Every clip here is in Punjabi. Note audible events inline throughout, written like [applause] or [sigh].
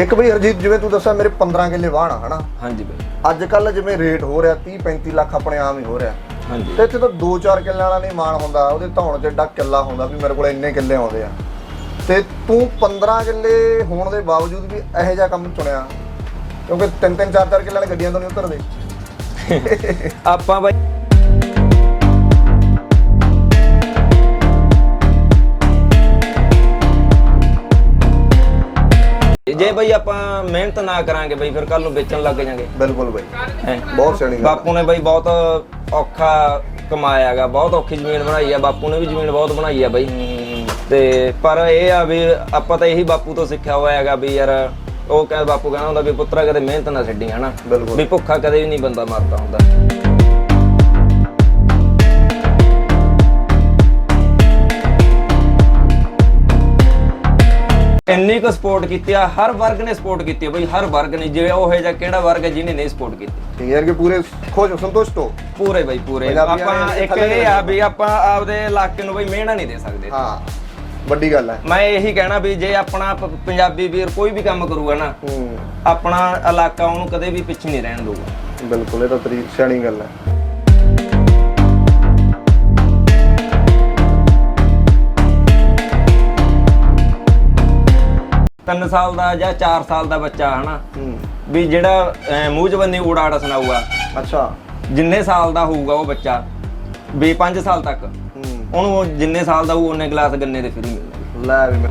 ਇੱਕ ਬਈ ਹਰਜੀਤ ਜਿਵੇਂ ਤੂੰ ਦੱਸਿਆ ਮੇਰੇ 15 ਕਿੱਲੇ ਵਾਹਣ ਆ ਹਨਾ? ਹਾਂਜੀ ਬਾਈ। ਅੱਜ ਕੱਲ ਜਿਵੇਂ ਰੇਟ ਹੋ ਰਿਹਾ 30 35 ਲੱਖ ਆਪਣੇ ਆਮ ਹੀ ਹੋ ਰਿਹਾ। ਹਾਂਜੀ। ਤੇ ਇੱਥੇ ਤਾਂ 2-4 ਕਿੱਲਿਆਂ ਵਾਲਾ ਨਹੀਂ ਮਾਣ ਹੁੰਦਾ ਉਹਦੇ ਧੌਣ 'ਚ ਏਡਾ ਕਿੱਲਾ ਹੁੰਦਾ ਵੀ ਮੇਰੇ ਕੋਲ ਇੰਨੇ ਕਿੱਲੇ ਆਉਂਦੇ ਆ। ਤੇ ਤੂੰ 15 ਕਿੱਲੇ ਹੋਣ ਦੇ ਬਾਵਜੂਦ ਵੀ ਇਹੋ ਜਿਹਾ ਕੰਮ ਚੁਣਿਆ ਕਿਉਂਕਿ ਤਿੰਨ ਤਿੰਨ ਚਾਰ ਚਾਰ ਕਿੱਲਿਆਂ ਵਾਲੇ ਗੱਡੀਆਂ ਤੋਂ ਨਹੀਂ ਉਤਰਦੇ। ਆਪਾਂ ਬਾਈ ਜੇ ਬਈ ਆਪਾਂ ਮਿਹਨਤ ਨਾ ਕਰਾਂਗੇ ਬਈ ਫਿਰ ਕੱਲ ਨੂੰ ਵੇਚਣ ਲੱਗ ਜਾਾਂਗੇ। ਬਿਲਕੁਲ ਬਈ। ਹੈਂ। ਬਹੁਤ ਸਿਆਣੀ ਗੱਲ ਬਾਪੂ ਨੇ ਬਈ ਬਹੁਤ ਔਖਾ ਕਮਾਇਆਗਾ ਬਹੁਤ ਔਖੀ ਜ਼ਮੀਨ ਬਣਾਈ ਆ ਬਾਪੂ ਨੇ ਵੀ ਜ਼ਮੀਨ ਬਹੁਤ ਬਣਾਈ ਆ ਬਈ। ਤੇ ਪਰ ਇਹ ਆ ਵੀ ਆਪਾਂ ਤਾਂ ਇਹੀ ਬਾਪੂ ਤੋਂ ਸਿੱਖਿਆ ਹੋਇਆ ਹੈਗਾ ਵੀ ਯਾਰ ਉਹ ਕਹਿੰਦਾ ਬਾਪੂ ਕਹਿੰਦਾ ਹੁੰਦਾ ਵੀ ਪੁੱਤਰਾ ਕਦੇ ਮਿਹਨਤ ਨਾ ਛੱਡੀ ਹਨਾ? ਬਿਲਕੁਲ। ਵੀ ਭੁੱਖਾ ਕਦੇ ਵੀ ਨਹੀਂ ਬੰਦਾ ਮਰਦਾ ਹੁੰਦਾ। ਇੰਨੀ ਕੁ ਸਪੋਰਟ ਕੀਤੀ ਆ ਹਰ ਵਰਗ ਨੇ ਸਪੋਰਟ ਕੀਤੀ ਆ ਬਈ ਹਰ ਵਰਗ ਨੇ ਜਿਵੇਂ ਉਹ ਹੈ ਜਾਂ ਕਿਹੜਾ ਵਰਗ ਹੈ ਜਿਹਨੇ ਨਹੀਂ ਸਪੋਰਟ ਕੀਤੀ? ਠੀਕ ਹੈ ਕਿ ਪੂਰੇ ਖੁਸ਼ ਹੋ ਸੰਤੁਸ਼ਟ ਹੋ? ਪੂਰੇ ਬਈ ਪੂਰੇ। ਪੰਜਾਬੀਆਂ ਆਪਾਂ ਇੱਕ ਥੱਲੇ ਇਹ ਆ ਵੀ ਆਪਾਂ ਆਪਦੇ ਇਲਾਕੇ ਨੂੰ ਬਈ ਮਿਹਣਾ ਨਹੀਂ ਦੇ ਸਕਦੇ। ਹਾਂ ਵੱਡੀ ਗੱਲ ਹੈ। ਮੈਂ ਇਹੀ ਕਹਿਣਾ ਵੀ ਜੇ ਆਪਣਾ ਪ- ਪੰਜਾਬੀ ਵੀਰ ਕੋਈ ਵੀ ਕੰਮ ਕਰੂਗਾ ਨਾ ਹੂੰ। ਆਪਣਾ ਇਲਾਕਾ ਉਹਨੂੰ ਕਦੇ ਵੀ ਪਿੱਛੇ ਨਹੀਂ ਰਹਿਣ ਦਊਗਾ। ਬਿਲਕੁਲ ਇਹ ਤਾਂ ਤੇਰੀ ਸਿਆਣੀ ਗੱਲ ਹੈ। ਤਿੰਨ ਸਾਲ ਦਾ ਜਾਂ 4 ਸਾਲ ਦਾ ਬੱਚਾ ਹਨਾ? ਵੀ ਜਿਹੜਾ ਅਹ, ਮੂੰਹ ਜਵੰਨੀ ਉਡਾੜਾ ਸੁਣਾਊਗਾ। ਅੱਛਾ। ਜਿੰਨੇ ਸਾਲ ਦਾ ਹੋਊਗਾ ਉਹ ਬੱਚਾ ਵੀ 5 ਸਾਲ ਤੱਕ। ਹੂੰ। ਉਹਨੂੰ ਉਹ ਜਿੰਨੇ ਸਾਲ ਦਾ ਹੋਊ ਉਹਨੇ ਗਲਾਸ ਗੰਨੇ ਦੇ ਫਰੀ ਮਿਲਣਗੇ ਲੈ ਵੀ ਮੈਂ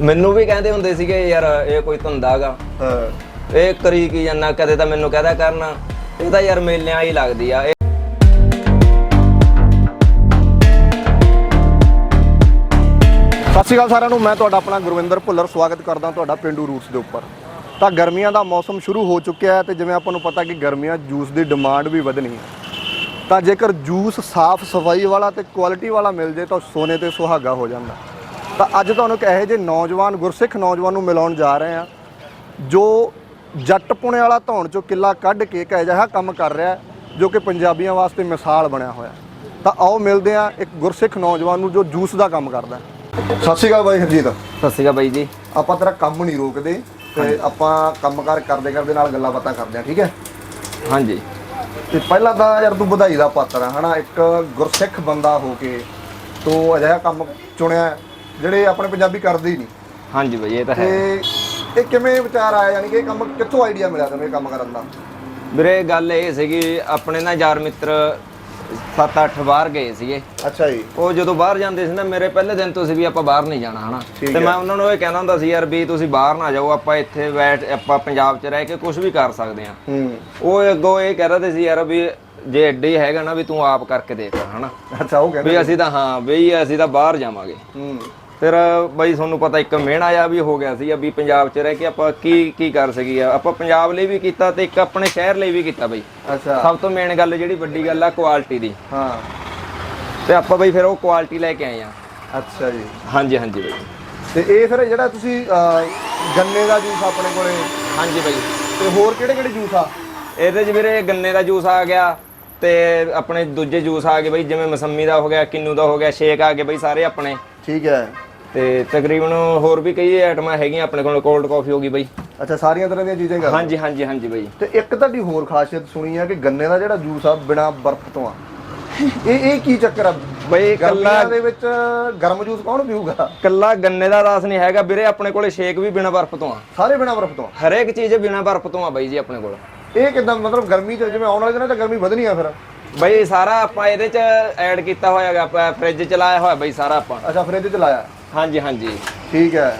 ਮੈਨੂੰ ਵੀ ਕਹਿੰਦੇ ਹੁੰਦੇ ਸੀਗੇ ਯਾਰ ਇਹ ਕੋਈ ਧੰਦਾਗਾ ਹਾਂ। ਇਹ ਕਰੀ ਕੀ ਜਾਂਦਾ ਕਦੇ ਤਾਂ ਮੈਨੂੰ ਕਹਦਾ ਕਰਨਾ। ਇਹ ਤਾਂ ਯਾਰ ਮੇਲਿਆਂ ਹੀ ਲੱਗਦੀ ਆ। ਸਤਿ ਸ਼੍ਰੀ ਅਕਾਲ ਸਾਰਿਆਂ ਨੂੰ, ਮੈਂ ਤੁਹਾਡਾ ਆਪਣਾ ਗੁਰਵਿੰਦਰ ਭੁੱਲਰ, ਸਵਾਗਤ ਕਰਦਾ ਤੁਹਾਡਾ ਪਿੰਡੂ ਰੂਟਸ ਦੇ ਉੱਪਰ। ਤਾਂ ਗਰਮੀਆਂ ਦਾ ਮੌਸਮ ਸ਼ੁਰੂ ਹੋ ਚੁੱਕਿਆ ਹੈ ਤੇ ਜਿਵੇਂ ਆਪਾਂ ਨੂੰ ਪਤਾ ਕਿ ਗਰਮੀਆਂ, ਜੂਸ ਦੀ ਡਿਮਾਂਡ ਵੀ ਵਧਣੀ ਹੈ। ਤਾਂ ਜੇਕਰ ਜੂਸ ਸਾਫ਼ ਸਫ਼ਾਈ ਵਾਲਾ ਤੇ ਕੁਆਲਿਟੀ ਵਾਲਾ ਮਿਲ ਜੇ ਤਾਂ ਸੋਨੇ ਤੇ ਸੁਹਾਗਾ ਹੋ ਜਾਂਦਾ। ਤਾਂ ਅੱਜ ਤੁਹਾਨੂੰ ਇੱਕ ਇਹੋ ਜਿਹੇ ਨੌਜਵਾਨ, ਗੁਰਸਿੱਖ ਨੌਜਵਾਨ ਨੂੰ ਮਿਲਾਉਣ ਜਾ ਰਹੇ ਹਾਂ, ਜੋ ਜੱਟ ਪੁਣੇ ਵਾਲਾ ਧੌਣ ਚੋਂ ਕਿੱਲਾ ਕੱਢ ਕੇ ਇੱਕ ਅਜਿਹਾ ਕੰਮ ਕਰ ਰਿਹਾ ਜੋ ਕਿ ਪੰਜਾਬੀਆਂ ਵਾਸਤੇ ਮਿਸਾਲ ਬਣਿਆ ਹੋਇਆ ਤਾਂ ਆਓ ਮਿਲਦੇ ਹਾਂ ਇੱਕ ਗੁਰਸਿੱਖ ਨੌਜਵਾਨ ਨੂੰ ਜੋ ਜੂਸ ਦਾ ਕੰਮ ਕਰਦਾ ਸਤਿ ਸ਼੍ਰੀ ਅਕਾਲ ਬਾਈ ਹਰਜੀਤ। ਸਤਿ ਸ਼੍ਰੀ ਅਕਾਲ ਬਾਈ ਜੀ। ਆਪਾਂ ਤੇਰਾ ਕੰਮ ਨਹੀਂ ਰੋਕਦੇ ਤੇ ਆਪਾਂ ਕੰਮਕਾਰ ਕਰਦੇ ਕਰਦੇ ਨਾਲ ਗੱਲਾਂ ਬਾਤਾਂ ਕਰਦੇ ਆ ਠੀਕ ਹੈ? ਹਾਂਜੀ। ਤੇ ਪਹਿਲਾਂ ਤਾਂ ਯਾਰ ਤੂੰ ਵਧਾਈ ਦਾ ਪਾਤਰ ਆ ਹਨਾ? ਇੱਕ ਗੁਰਸਿੱਖ ਬੰਦਾ ਹੋ ਕੇ ਤੂੰ ਅਜਿਹਾ ਕੰਮ ਚੁਣਿਆ ਜਿਹੜੇ ਆਪਣੇ ਪੰਜਾਬੀ ਕਰਦੇ ਹੀ ਨਹੀਂ। ਹਾਂਜੀ ਬਾਈ ਇਹ ਤਾਂ ਹੈ। ਤੇ ਇਹ ਕਿਵੇਂ ਵਿਚਾਰ ਆਇਆ? ਯਾਨੀ ਕਿ ਇਹ ਕੰਮ ਕਿੱਥੋਂ ਆਈਡੀਆ ਮਿਲਿਆ ਤੈਨੂੰ ਇਹ ਕੰਮ ਕਰਨ ਦਾ? ਵੀਰੇ ਗੱਲ ਇਹ ਸੀਗੀ ਆਪਣੇ ਨਾ ਯਾਰ ਮਿੱਤਰ 7-8 ਬਾਹਰ ਗਏ ਸੀਗੇ। ਅੱਛਾ ਜੀ। ਉਹ ਜਦੋਂ ਬਾਹਰ ਜਾਂਦੇ ਸੀ ਨਾ ਮੇਰੇ ਪਹਿਲੇ ਦਿਨ ਤੋਂ ਸੀ ਵੀ ਆਪਾਂ ਬਾਹਰ ਨਹੀਂ ਜਾਣਾ ਹਨਾ? ਠੀਕ ਤੇ ਹੈ। ਮੈਂ ਉਹਨਾਂ ਨੂੰ ਇਹ ਕਹਿੰਦਾ ਹੁੰਦਾ ਸੀ ਯਾਰ ਵੀ ਤੁਸੀਂ ਬਾਹਰ ਨਾ ਜਾਓ ਆਪਾਂ ਇੱਥੇ ਬੈਠ ਆਪਾਂ ਪੰਜਾਬ 'ਚ ਰਹਿ ਕੇ ਕੁਝ ਵੀ ਕਰ ਸਕਦੇ ਆ ਹੂੰ। ਉਹ ਅੱਗੋਂ ਇਹ ਕਹਿ ਰਹੇ ਸੀ ਯਾਰ ਵੀ ਜੇ ਐਡੇ ਹੀ ਹੈਗਾ ਨਾ ਵੀ ਤੂੰ ਆਪ ਕਰਕੇ ਦੇਖ ਹਨਾ? ਅੱਛਾ ਉਹ ਕਹਿੰਦੇ ਵੀ ਅਸੀਂ ਤਾਂ ਹਾਂ ਬਈ ਅਸੀਂ ਤਾਂ ਬਾਹਰ ਜਾਵਾਂਗੇ। ਹੂੰ। ਫਿਰ ਬਈ ਤੁਹਾਨੂੰ ਪਤਾ ਇੱਕ ਮਿਹਣਾ ਆ ਵੀ ਹੋ ਗਿਆ ਸੀ ਵੀ ਪੰਜਾਬ 'ਚ ਰਹਿ ਕੇ ਆਪਾਂ ਕੀ ਕੀ ਕਰ ਸਕੀਏ ਆਪਾਂ ਪੰਜਾਬ ਲਈ ਵੀ ਕੀਤਾ ਤੇ ਇੱਕ ਆਪਣੇ ਸ਼ਹਿਰ ਲਈ ਵੀ ਕੀਤਾ ਬਈ। ਅੱਛਾ। ਸਭ ਤੋਂ ਮੇਨ ਗੱਲ ਜਿਹੜੀ ਵੱਡੀ ਗੱਲ ਆ ਕੁਆਲਿਟੀ ਦੀ। ਹਾਂ। ਤੇ ਆਪਾਂ ਬਈ ਫਿਰ ਉਹ ਕੁਆਲਿਟੀ ਲੈ ਕੇ ਆਏ ਆ। ਅੱਛਾ ਜੀ। ਹਾਂਜੀ ਹਾਂਜੀ ਬਈ। ਤੇ ਇਹ ਫਿਰ ਜਿਹੜਾ ਤੁਸੀਂ ਗੰਨੇ ਦਾ ਜੂਸ ਆਪਣੇ ਕੋਲੇ? ਹਾਂਜੀ ਬਈ। ਤੇ ਹੋਰ ਕਿਹੜੇ ਕਿਹੜੇ ਜੂਸ ਆ? ਇਹਦੇ 'ਚ ਵੀਰੇ ਗੰਨੇ ਦਾ ਜੂਸ ਆ ਗਿਆ ਤੇ ਆਪਣੇ ਦੂਜੇ ਜੂਸ ਆ ਗਏ ਬਈ ਜਿਵੇਂ ਮਸੰਮੀ ਦਾ ਹੋ ਗਿਆ ਕਿੰਨੂ ਦਾ ਹੋ ਗਿਆ ਸ਼ੇਕ ਆ ਗਏ ਬਈ ਸਾਰੇ ਆਪਣੇ। ਠੀਕ ਹੈ। ਤੇ ਤਕਰੀਬਨ ਹੋਰ ਵੀ ਕਈ ਆਈਟਮਾਂ ਹੈਗੀਆਂ ਆਪਣੇ ਕੋਲ ਕੋਲਡ ਕਾਫੀ ਹੋ ਗਈ ਬਈ। ਅੱਛਾ ਸਾਰੀਆਂ ਤਰ੍ਹਾਂ ਦੀਆਂ ਚੀਜ਼ਾਂ ਕਰ ਹਾਂਜੀ ਹਾਂਜੀ ਹਾਂਜੀ ਬਈ। ਤੇ ਇੱਕ ਤੁਹਾਡੀ ਹੋਰ ਖਾਸੀਅਤ ਸੁਣੀ ਹੈ ਕਿ ਗੰਨੇ ਦਾ ਜਿਹੜਾ ਜੂਸ ਆ ਬਿਨਾ ਬਰਫ਼ ਤੋਂ ਆ। ਇਹ ਇਹ ਕੀ ਚੱਕਰ ਆ? ਬਈ ਕੱਲਾ ਦੇ ਵਿੱਚ ਗਰਮ ਜੂਸ ਕੌਣ ਪੀਊਗਾ? ਕੱਲਾ ਗੰਨੇ ਦਾ ਰਸ ਨਹੀਂ ਹੈਗਾ ਵੀਰੇ ਆਪਣੇ ਕੋਲੇ ਸ਼ੇਕ ਵੀ ਬਿਨਾ ਬਰਫ਼ ਤੋਂ ਆ। ਸਾਰੇ ਬਿਨਾ ਬਰਫ਼ ਤੋਂ ਆ। ਹਰੇਕ ਚੀਜ਼ ਬਿਨਾ ਬਰਫ਼ ਤੋਂ ਆ ਬਾਈ ਜੀ ਆਪਣੇ ਕੋਲ। ਇਹ ਕਿਦਾਂ ਮਤਲਬ ਗਰਮੀ ਚ ਜਿਵੇਂ ਆਉਣ ਵਾਲੇ ਦਿਨਾਂ ਚ ਗਰਮੀ ਵਧਣੀ ਆ ਫਿਰ। ਬਈ ਸਾਰਾ ਆਪਾਂ ਇਹਦੇ 'ਚ ਐਡ ਕੀਤਾ ਹੋਇਆ ਹੈਗਾ ਆਪਾਂ ਫ੍ਰਿਜ ਚ ਲਾਇਆ ਹੋਇਆ ਬਈ ਸਾਰਾ ਆਪਾਂ। ਅੱਛਾ ਫ੍ਰਿਜ ਚ ਲਾਇਆ। ਹਾਂਜੀ ਹਾਂਜੀ। ਠੀਕ ਹੈ।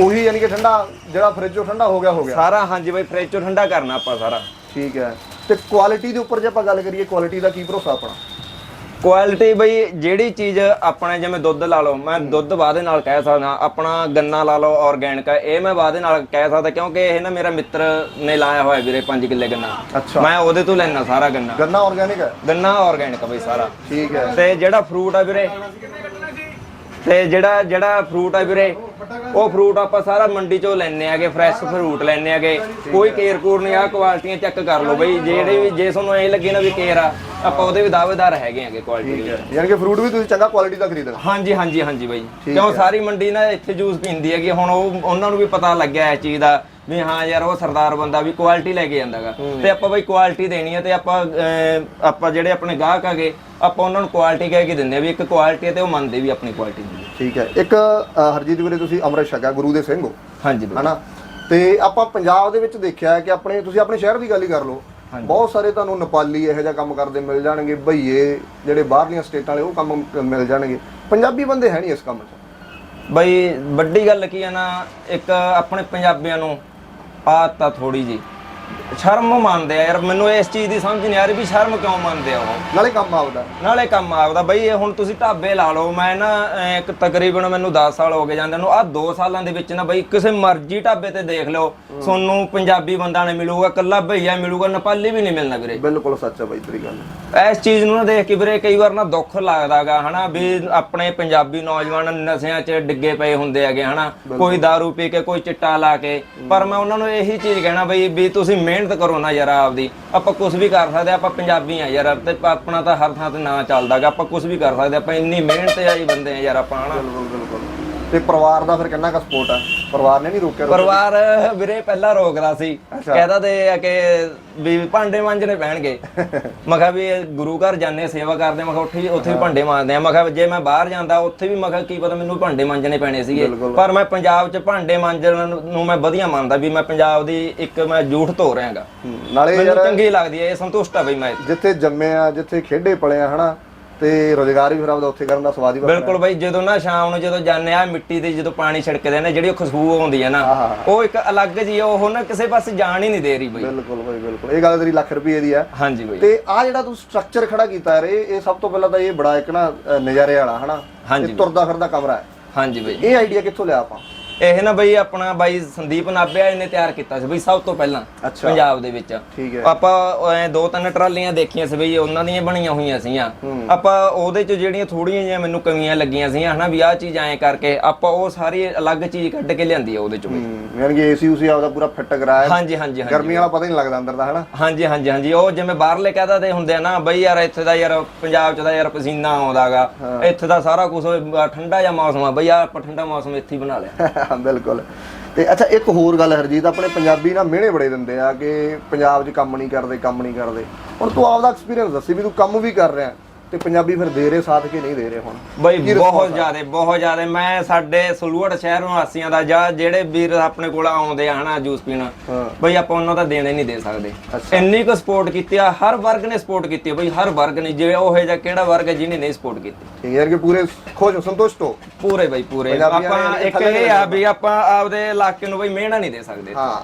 ਉਹੀ ਯਾਨੀ ਕਿ ਠੰਡਾ ਜਿਹੜਾ ਫ੍ਰਿਜ ਚੋਂ ਠੰਡਾ ਹੋ ਗਿਆ ਹੋ ਗਿਆ। ਸਾਰਾ ਹਾਂਜੀ ਬਈ ਫ੍ਰਿਜ ਚੋਂ ਠੰਡਾ ਕਰਨਾ ਆਪਾਂ ਸਾਰਾ। ਠੀਕ ਹੈ। ਤੇ ਕੁਆਲਿਟੀ ਦੇ ਉੱਪਰ ਜੇ ਆਪਾਂ ਗੱਲ ਕਰੀਏ ਕੁਆਲਿਟੀ ਦਾ ਕੀ ਭਰੋਸਾ ਆਪਣਾ? ਕੁਆਲਿਟੀ ਬਈ ਜਿਹੜੀ ਚੀਜ਼ ਆਪਣੇ ਜਿਵੇਂ ਦੁੱਧ ਲਾ ਲਓ ਮੈਂ ਦੁੱਧ ਵਾਦੇ ਨਾਲ ਕਹਿ ਸਕਦਾ ਆਪਣਾ ਗੰਨਾ ਲਾ ਲਓ ਆਰਗੈਨਿਕ ਇਹ ਮੈਂ ਵਾਦੇ ਨਾਲ ਕਹਿ ਸਕਦਾ ਕਿਉਂਕਿ ਇਹ ਨਾ ਮੇਰਾ ਮਿੱਤਰ ਨੇ ਲਾਇਆ ਹੋਇਆ ਵੀਰੇ 5 ਕਿੱਲੇ ਗੰਨਾ। ਅੱਛਾ। ਮੈਂ ਉਹਦੇ ਤੋਂ ਲੈਣਾ ਸਾਰਾ ਗੰਨਾ। ਗੰਨਾ ਆਰਗੈਨਿਕ ਹੈ ਗੰਨਾ ਆਰਗੈਨਿਕ ਬਈ ਸਾਰਾ। ਠੀਕ ਹੈ। ਤੇ ਜਿਹੜਾ ਫਰੂਟ ਆ ਵੀਰੇ ਤੇ ਜਿਹੜਾ ਜਿਹੜਾ ਫਰੂਟ ਆ ਵੀਰੇ ਉਹ ਫਰੂਟ ਆਪਾਂ ਸਾਰਾ ਮੰਡੀ ਚੋਂ ਲੈਣੇ ਆਗੇ ਫਰੈਸ਼ ਫਰੂਟ ਲੈਣੇ ਆਗੇ ਕੋਈ ਕੇਰ ਕੂਰ ਨਹੀਂ ਆ ਕੁਆਲਿਟੀਆਂ ਚੈੱਕ ਕਰ ਲਓ ਬਈ। ਜਿਹੜੇ ਵੀ ਜੇ ਤੁਹਾਨੂੰ ਐ ਲੱਗੇ ਨਾ ਵੀ ਕੇਰ ਆ ਆਪਾਂ ਉਹਦੇ ਵੀ ਦਾਅਵੇਦਾਰ ਹੈਗੇ ਆਗੇ ਕੁਆਲਿਟੀ ਦੇ ਯਾਨੀ ਕਿ ਫਰੂਟ ਵੀ ਤੁਸੀਂ ਚੰਗਾ ਕੁਆਲਿਟੀ ਦਾ ਖਰੀਦਣਾ। ਹਾਂਜੀ ਹਾਂਜੀ ਹਾਂਜੀ ਬਾਈ। ਠੀਕ ਕਿਉਂ ਹੈ। ਸਾਰੀ ਮੰਡੀ ਨਾ ਇੱਥੇ ਜੂਸ ਪੀਂਦੀ ਹੈਗੀ ਹੁਣ ਉਹ ਉਹਨਾਂ ਨੂੰ ਵੀ ਪਤਾ ਲੱਗਿਆ ਇਸ ਚੀਜ਼ ਦਾ ਵੀ ਹਾਂ ਯਾਰ ਉਹ ਸਰਦਾਰ ਬੰਦਾ ਵੀ ਕੁਆਲਿਟੀ ਲੈ ਕੇ ਜਾਂਦਾਗਾ। ਤੇ ਆਪਾਂ ਬਾਈ ਕੁਆਲਿਟੀ ਦੇਣੀ ਹੈ ਤੇ ਆਪਾਂ ਅਹ, ਆਪਾਂ ਜਿਹੜੇ ਆਪਣੇ ਗਾਹਕ ਆਗੇ ਆਪਾਂ ਉਹਨਾਂ ਨੂੰ ਕੁਆਲਿਟੀ ਕਹਿ ਕੇ ਦਿੰਦੇ ਆ ਵੀ ਇੱਕ ਕੁਆਲਿਟੀ ਹੈ ਤੇ ਉਹ ਮੰਨਦੇ ਵੀ ਆਪਣੀ ਕੁਆਲਿਟੀ ਨੂੰ ਠੀਕ ਹੈ। ਇੱਕ ਅ, ਹਰਜੀਤ ਵੀਰੇ ਤੁਸੀਂ ਅੰਮ੍ਰਿਤ ਛਕਾ ਗੁਰੂ ਦੇ ਸਿੰਘ ਹੋ। ਹਾਂਜੀ ਬਾਈ। ਹਨਾ? ਤੇ ਆਪਾਂ ਪੰਜਾਬ ਦੇ ਵਿੱਚ ਦੇਖਿਆ ਹੈ ਕਿ ਆਪਣੇ ਤੁਸੀਂ ਆਪਣੇ ਸ਼ਹਿਰ ਦੀ ਗੱਲ ਹੀ ਕਰ ਲਓ। ਬਹੁਤ ਸਾਰੇ ਤੁਹਾਨੂੰ ਨੇਪਾਲੀ ਇਹੋ ਜਿਹਾ ਕੰਮ ਕਰਦੇ ਮਿਲ ਜਾਣਗੇ ਭਈਏ ਜਿਹੜੇ ਬਾਹਰਲੀਆਂ ਸਟੇਟਾਂ ਵਾਲੇ ਉਹ ਕੰਮ ਮਿਲ ਜਾਣਗੇ। ਪੰਜਾਬੀ ਬੰਦੇ ਹੈ ਨਹੀਂ ਇਸ ਕੰਮ 'ਚ। ਬਈ ਵੱਡੀ ਗੱਲ ਕੀ ਹੈ ਨਾ ਇੱਕ ਆਪਣੇ ਪੰਜਾਬੀਆਂ ਨੂੰ ਆਦਤ ਤਾਂ ਥੋੜੀ ਜੀ ਸ਼ਰਮ ਮੰਨਦੇ ਆ ਯਾਰ ਮੈਨੂੰ ਇਸ ਚੀਜ਼ ਦੀ ਸਮਝ ਨਹੀਂ ਆ ਰਹੀ ਵੀ ਸ਼ਰਮ ਕਿਉਂ ਮੰਨਦੇ ਆ ਉਹ। ਨਾਲੇ ਕੰਮ ਆਪਦਾ ਨਾਲੇ ਕੰਮ ਆਪਦਾ ਬਈ ਇਹ ਹੁਣ ਤੁਸੀਂ ਢਾਬੇ ਲਾ ਲਓ ਮੈਂ ਨਾ ਅਹ, ਇੱਕ ਤਕਰੀਬਨ ਮੈਨੂੰ 10 ਸਾਲ ਹੋ ਗਏ ਜਾਂਦੇ ਨੂੰ ਆਹ 2 ਸਾਲਾਂ ਦੇ ਵਿੱਚ ਨਾ ਬਈ ਕਿਸੇ ਮਰਜ਼ੀ ਢਾਬੇ ਤੇ ਦੇਖ ਲਓ ਤੁਹਾਨੂੰ ਪੰਜਾਬੀ ਬੰਦਾ ਨਹੀਂ ਮਿਲੂਗਾ ਕੱਲਾ ਭਈਆ ਮਿਲੂਗਾ ਨੇਪਾਲੀ ਵੀ ਨਹੀਂ ਮਿਲਣਾ ਵੀਰੇ। ਬਿਲਕੁਲ ਸੱਚ ਹੈ ਬਾਈ ਤੇਰੀ ਗੱਲ। ਇਸ ਚੀਜ਼ ਨੂੰ ਨਾ ਦੇਖ ਕੇ ਵੀਰੇ ਕਈ ਵਾਰ ਨਾ ਦੁੱਖ ਲੱਗਦਾਗਾ ਹਨਾ ਵੀ ਆਪਣੇ ਪੰਜਾਬੀ ਨੌਜਵਾਨ ਨਸ਼ਿਆਂ 'ਚ ਡਿੱਗੇ ਪਏ ਹੁੰਦੇ ਹੈਗੇ ਹਨਾ ਕੋਈ दारू ਪੀ ਕੇ ਕੋਈ ਚਿੱਟਾ ਲਾ ਕੇ। ਪਰ ਮੈਂ ਉਹਨਾਂ ਨੂੰ ਇਹੀ ਚੀਜ਼ ਕਹਿਣਾ ਬਈ ਵੀ ਤੁਸੀਂ ਮਿਹਨਤ ਕਰੋ ਨਾ ਯਾਰ ਆਪਦੀ। ਆਪਾਂ ਕੁਝ ਵੀ ਕਰ ਸਕਦੇ ਹਾਂ, ਆਪਾਂ ਪੰਜਾਬੀ ਆ ਯਾਰ ਤੇ ਆਪਣਾ ਤਾਂ ਹਰ ਥਾਂ ਤੇ ਨਾਂ ਚੱਲਦਾਗਾ ਆਪਾਂ ਕੁਝ ਵੀ ਕਰ ਸਕਦੇ ਹਾਂ, ਆਪਾਂ ਇੰਨੀ ਮਿਹਨਤ ਆਈ ਬੰਦੇ ਆ ਯਾਰ ਆਪਾਂ ਹਨਾ? ਬਿਲਕੁਲ ਬਿਲਕੁਲ। ਤੇ ਪਰਿਵਾਰ ਦਾ ਫਿਰ ਕਿੰਨਾ ਕੁ ਸਪੋਰਟ ਹੈ ਪਰਿਵਾਰ ਨੇ ਨਹੀਂ ਰੋਕਿਆ ਪਰਿਵਾਰ ਵੀਰੇ ਪਹਿਲਾਂ ਰੋਕਦਾ ਸੀ। ਕਹਿੰਦਾ ਤੇ ਆ ਕਿ ਵੀ ਭਾਂਡੇ ਮਾਂਜਣੇ ਪੈਣਗੇ। ਮੈਂ ਕਿਹਾ ਵੀ ਗੁਰੂ ਘਰ ਜਾਂਦੇ ਸੇਵਾ ਕਰਦੇ ਮੈਂ ਕਿਹਾ ਉੱਥੇ ਵੀ ਉੱਥੇ ਵੀ ਭਾਂਡੇ ਮਾਂਜਦੇ ਆ। ਮੈਂ ਕਿਹਾ ਜੇ ਮੈਂ ਬਾਹਰ ਜਾਂਦਾ ਉੱਥੇ ਵੀ ਮੈਂ ਕਿਹਾ ਕੀ ਪਤਾ ਮੈਨੂੰ ਭਾਂਡੇ ਮਾਂਜਣੇ ਪੈਣੇ ਸੀਗੇ। ਪਰ ਮੈਂ ਪੰਜਾਬ 'ਚ ਭਾਂਡੇ ਮਾਂਜਣ ਨੂੰ ਮੈਂ ਵਧੀਆ ਮੰਨਦਾ ਵੀ ਮੈਂ ਪੰਜਾਬ ਦੀ ਇੱਕ ਮੈਂ ਝੂਠ ਧੋ ਰਿਹਾਗਾ। ਨਾਲੇ ਯਾਰ ਚੰਗੀ ਲੱਗਦੀ ਹੈ ਇਹ ਸੰਤੁਸ਼ਟ ਆ ਬਈ ਮੈਂ। ਜਿੱਥੇ ਜੰਮੇ ਆ ਜਿੱਥੇ ਖੇਡੇ ਪਲੇ ਆ ਹਨਾ? ਤੇ ਰੋਜ਼ਗਾਰ ਵੀ ਫਿਰ ਆਪਦਾ ਉੱਥੇ ਕਰਨ ਦਾ ਸਵਾਦ ਹੀ ਬਿਲਕੁਲ ਬਾਈ ਜਦੋਂ ਨਾ ਸ਼ਾਮ ਨੂੰ ਜਦੋਂ ਜਾਂਦੇ ਆ ਮਿੱਟੀ ਦੀ ਜਦੋਂ ਪਾਣੀ ਛਿੜਕਦੇ ਨੇ ਜਿਹੜੀ ਉਹ ਖੁਸ਼ਬੂ ਆਉਂਦੀ ਹੈ ਨਾ। ਉਹ ਇੱਕ ਅਲੱਗ ਜੀ ਉਹ ਨਾ ਕਿਸੇ ਪਾਸੇ ਜਾਣ ਹੀ ਨਹੀਂ ਦੇ ਰਹੀ ਬਈ। ਬਿਲਕੁਲ ਬਾਈ ਬਿਲਕੁਲ। ਇਹ ਗੱਲ ਤੇਰੀ ਲੱਖ ਰੁਪਏ ਦੀ ਆ। ਹਾਂਜੀ ਬਈ। ਤੇ ਆ ਜਿਹੜਾ ਤੂੰ ਸਟਰਕਚਰ ਖੜਾ ਕੀਤਾ ਯਾਰ ਇਹ ਇਹ ਸਭ ਤੋਂ ਪਹਿਲਾਂ ਤਾਂ ਇਹ ਬੜਾ ਇੱਕ ਨਾ ਨਜ਼ਾਰੇ ਵਾਲਾ ਹਨਾ? ਹਾਂਜੀ ਤੁਰਦਾ ਫਿਰਦਾ ਕਮਰਾ ਹੈ। ਹਾਂਜੀ ਬਈ। ਇਹ ਆਈਡੀਆ ਕਿੱਥੋਂ ਲਿਆ ਆਪਾਂ? ਇਹ ਨਾ ਬਈ ਆਪਣਾ ਬਾਈ ਸੰਦੀਪ ਨਾਭਿਆ ਇਹਨੇ ਤਿਆਰ ਕੀਤਾ ਸੀ ਬਈ ਸਭ ਤੋਂ ਪਹਿਲਾਂ ਅੱਛਾ। ਪੰਜਾਬ ਦੇ ਵਿੱਚ। ਠੀਕ ਹੈ। ਆਪਾਂ ਐ ਦੋ ਤਿੰਨ ਟਰਾਲੀਆਂ ਦੇਖੀਆਂ ਸੀ ਬਈ ਉਹਨਾਂ ਦੀਆਂ ਬਣੀਆਂ ਹੋਈਆਂ ਸੀਆਂ ਆਪਾਂ ਉਹਦੇ ਚ ਜਿਹੜੀਆਂ ਥੋੜੀਆਂ ਜਿਹੀਆਂ ਮੈਨੂੰ ਕਮੀਆਂ ਲੱਗੀਆਂ ਸੀਆਂ ਹਨਾ ਵੀ ਆਹ ਚੀਜ਼ ਐਂ ਕਰਕੇ ਆਪਾਂ ਉਹ ਸਾਰੀ ਅਲੱਗ ਚੀਜ਼ ਕੱਢ ਕੇ ਲਿਆਂਦੀ ਆ ਉਹਦੇ ਚ ਹੂੰ ਯਾਨੀ ਕਿ ਏਸੀ ਉਸੀ ਆਪਦਾ ਪੂਰਾ ਫਿੱਟ ਕਰਾਇਆ। ਹਾਂਜੀ ਹਾਂਜੀ ਹਾਂਜੀ। ਗਰਮੀ ਵਾਲਾ ਪਤਾ ਹੀ ਨਹੀਂ ਲੱਗਦਾ ਅੰਦਰ ਦਾ ਹਨਾ? ਹਾਂਜੀ ਹਾਂਜੀ ਹਾਂਜੀ। ਉਹ ਜਿਵੇਂ ਬਾਹਰਲੇ ਕਹਦਾ ਤੇ ਹੁੰਦੇ ਆ ਨਾ ਬਈ ਯਾਰ ਇੱਥੇ ਦਾ ਯਾਰ ਪੰਜਾਬ ਚ ਦਾ ਯਾਰ ਪਸੀਨਾ ਆਉਂਦਾਗਾ। ਇੱਥੇ ਦਾ ਸਾਰਾ ਕੁਝ ਠੰਡਾ ਜਿਹਾ ਮੌਸਮ ਆ। ਬਈ ਆਹ ਆਪਾਂ ਠੰਡਾ ਮੌਸਮ ਇੱਥੇ ਹੀ ਬਣਾ ਲਿਆ। [laughs] ਬਿਲਕੁਲ। ਤੇ ਅੱਛਾ, ਇੱਕ ਹੋਰ ਗੱਲ ਹਰਜੀਤ, ਆਪਣੇ ਪੰਜਾਬੀ ਨਾ ਮਿਹਣੇ ਬੜੇ ਦਿੰਦੇ ਆ ਕਿ ਪੰਜਾਬ 'ਚ ਕੰਮ ਨਹੀਂ ਕਰਦੇ, ਕੰਮ ਨਹੀਂ ਕਰਦੇ। ਹੁਣ ਤੂੰ ਆਪਦਾ ਐਕਸਪੀਰੀਅੰਸ ਦੱਸੀ ਵੀ ਤੂੰ ਕੰਮ ਵੀ ਕਰ ਰਿਹਾ। ਤੇ ਪੰਜਾਬੀ ਫਿਰ ਦੇ ਰਹੇ ਸਾਥ ਕਿ ਨਹੀਂ ਦੇ ਰਹੇ ਹੁਣ? ਬਈ ਬਹੁਤ? ਜ਼ਿਆਦਾ ਬਹੁਤ ਜ਼ਿਆਦਾ। ਮੈਂ ਸਾਡੇ ਸਲੂੜ ਸ਼ਹਿਰ ਵਾਸੀਆਂ ਦਾ ਜਾਂ ਜਿਹੜੇ ਵੀਰ ਆਪਣੇ ਕੋਲ ਆਉਂਦੇ ਆ ਹਨਾ ਜੂਸ ਪੀਣ। ਹਾਂ। ਬਈ ਆਪਾਂ ਉਹਨਾਂ ਦਾ ਦੇਣੇ ਨਹੀਂ ਦੇ ਸਕਦੇ। ਇੰਨੀ ਕੁ ਸਪੋਰਟ ਕੀਤੀ ਆ ਹਰ ਵਰਗ ਨੇ ਸਪੋਰਟ ਕੀਤੀ ਬਈ ਹਰ ਵਰਗ ਨੇ ਜਿਵੇਂ ਉਹ ਜਿਹਾ ਕਿਹੜਾ ਵਰਗ ਹੈ ਜਿਹਨੇ ਨਹੀਂ ਸਪੋਰਟ ਕੀਤੀ। ਠੀਕ ਹੈ ਯਾਰ ਕਿ ਪੂਰੇ ਖੁਸ਼ ਹੋ ਸੰਤੁਸ਼ਟ ਹੋ? ਪੂਰੇ ਬਈ ਪੂਰੇ। ਆਪਾਂ ਇੱਕ ਇਹ ਆ ਵੀ ਆਪਾਂ ਆਪਦੇ ਇਲਾਕੇ ਨੂੰ ਬਈ ਮਿਹਣਾ ਨਹੀਂ ਦੇ ਸਕਦੇ। ਹਾਂ।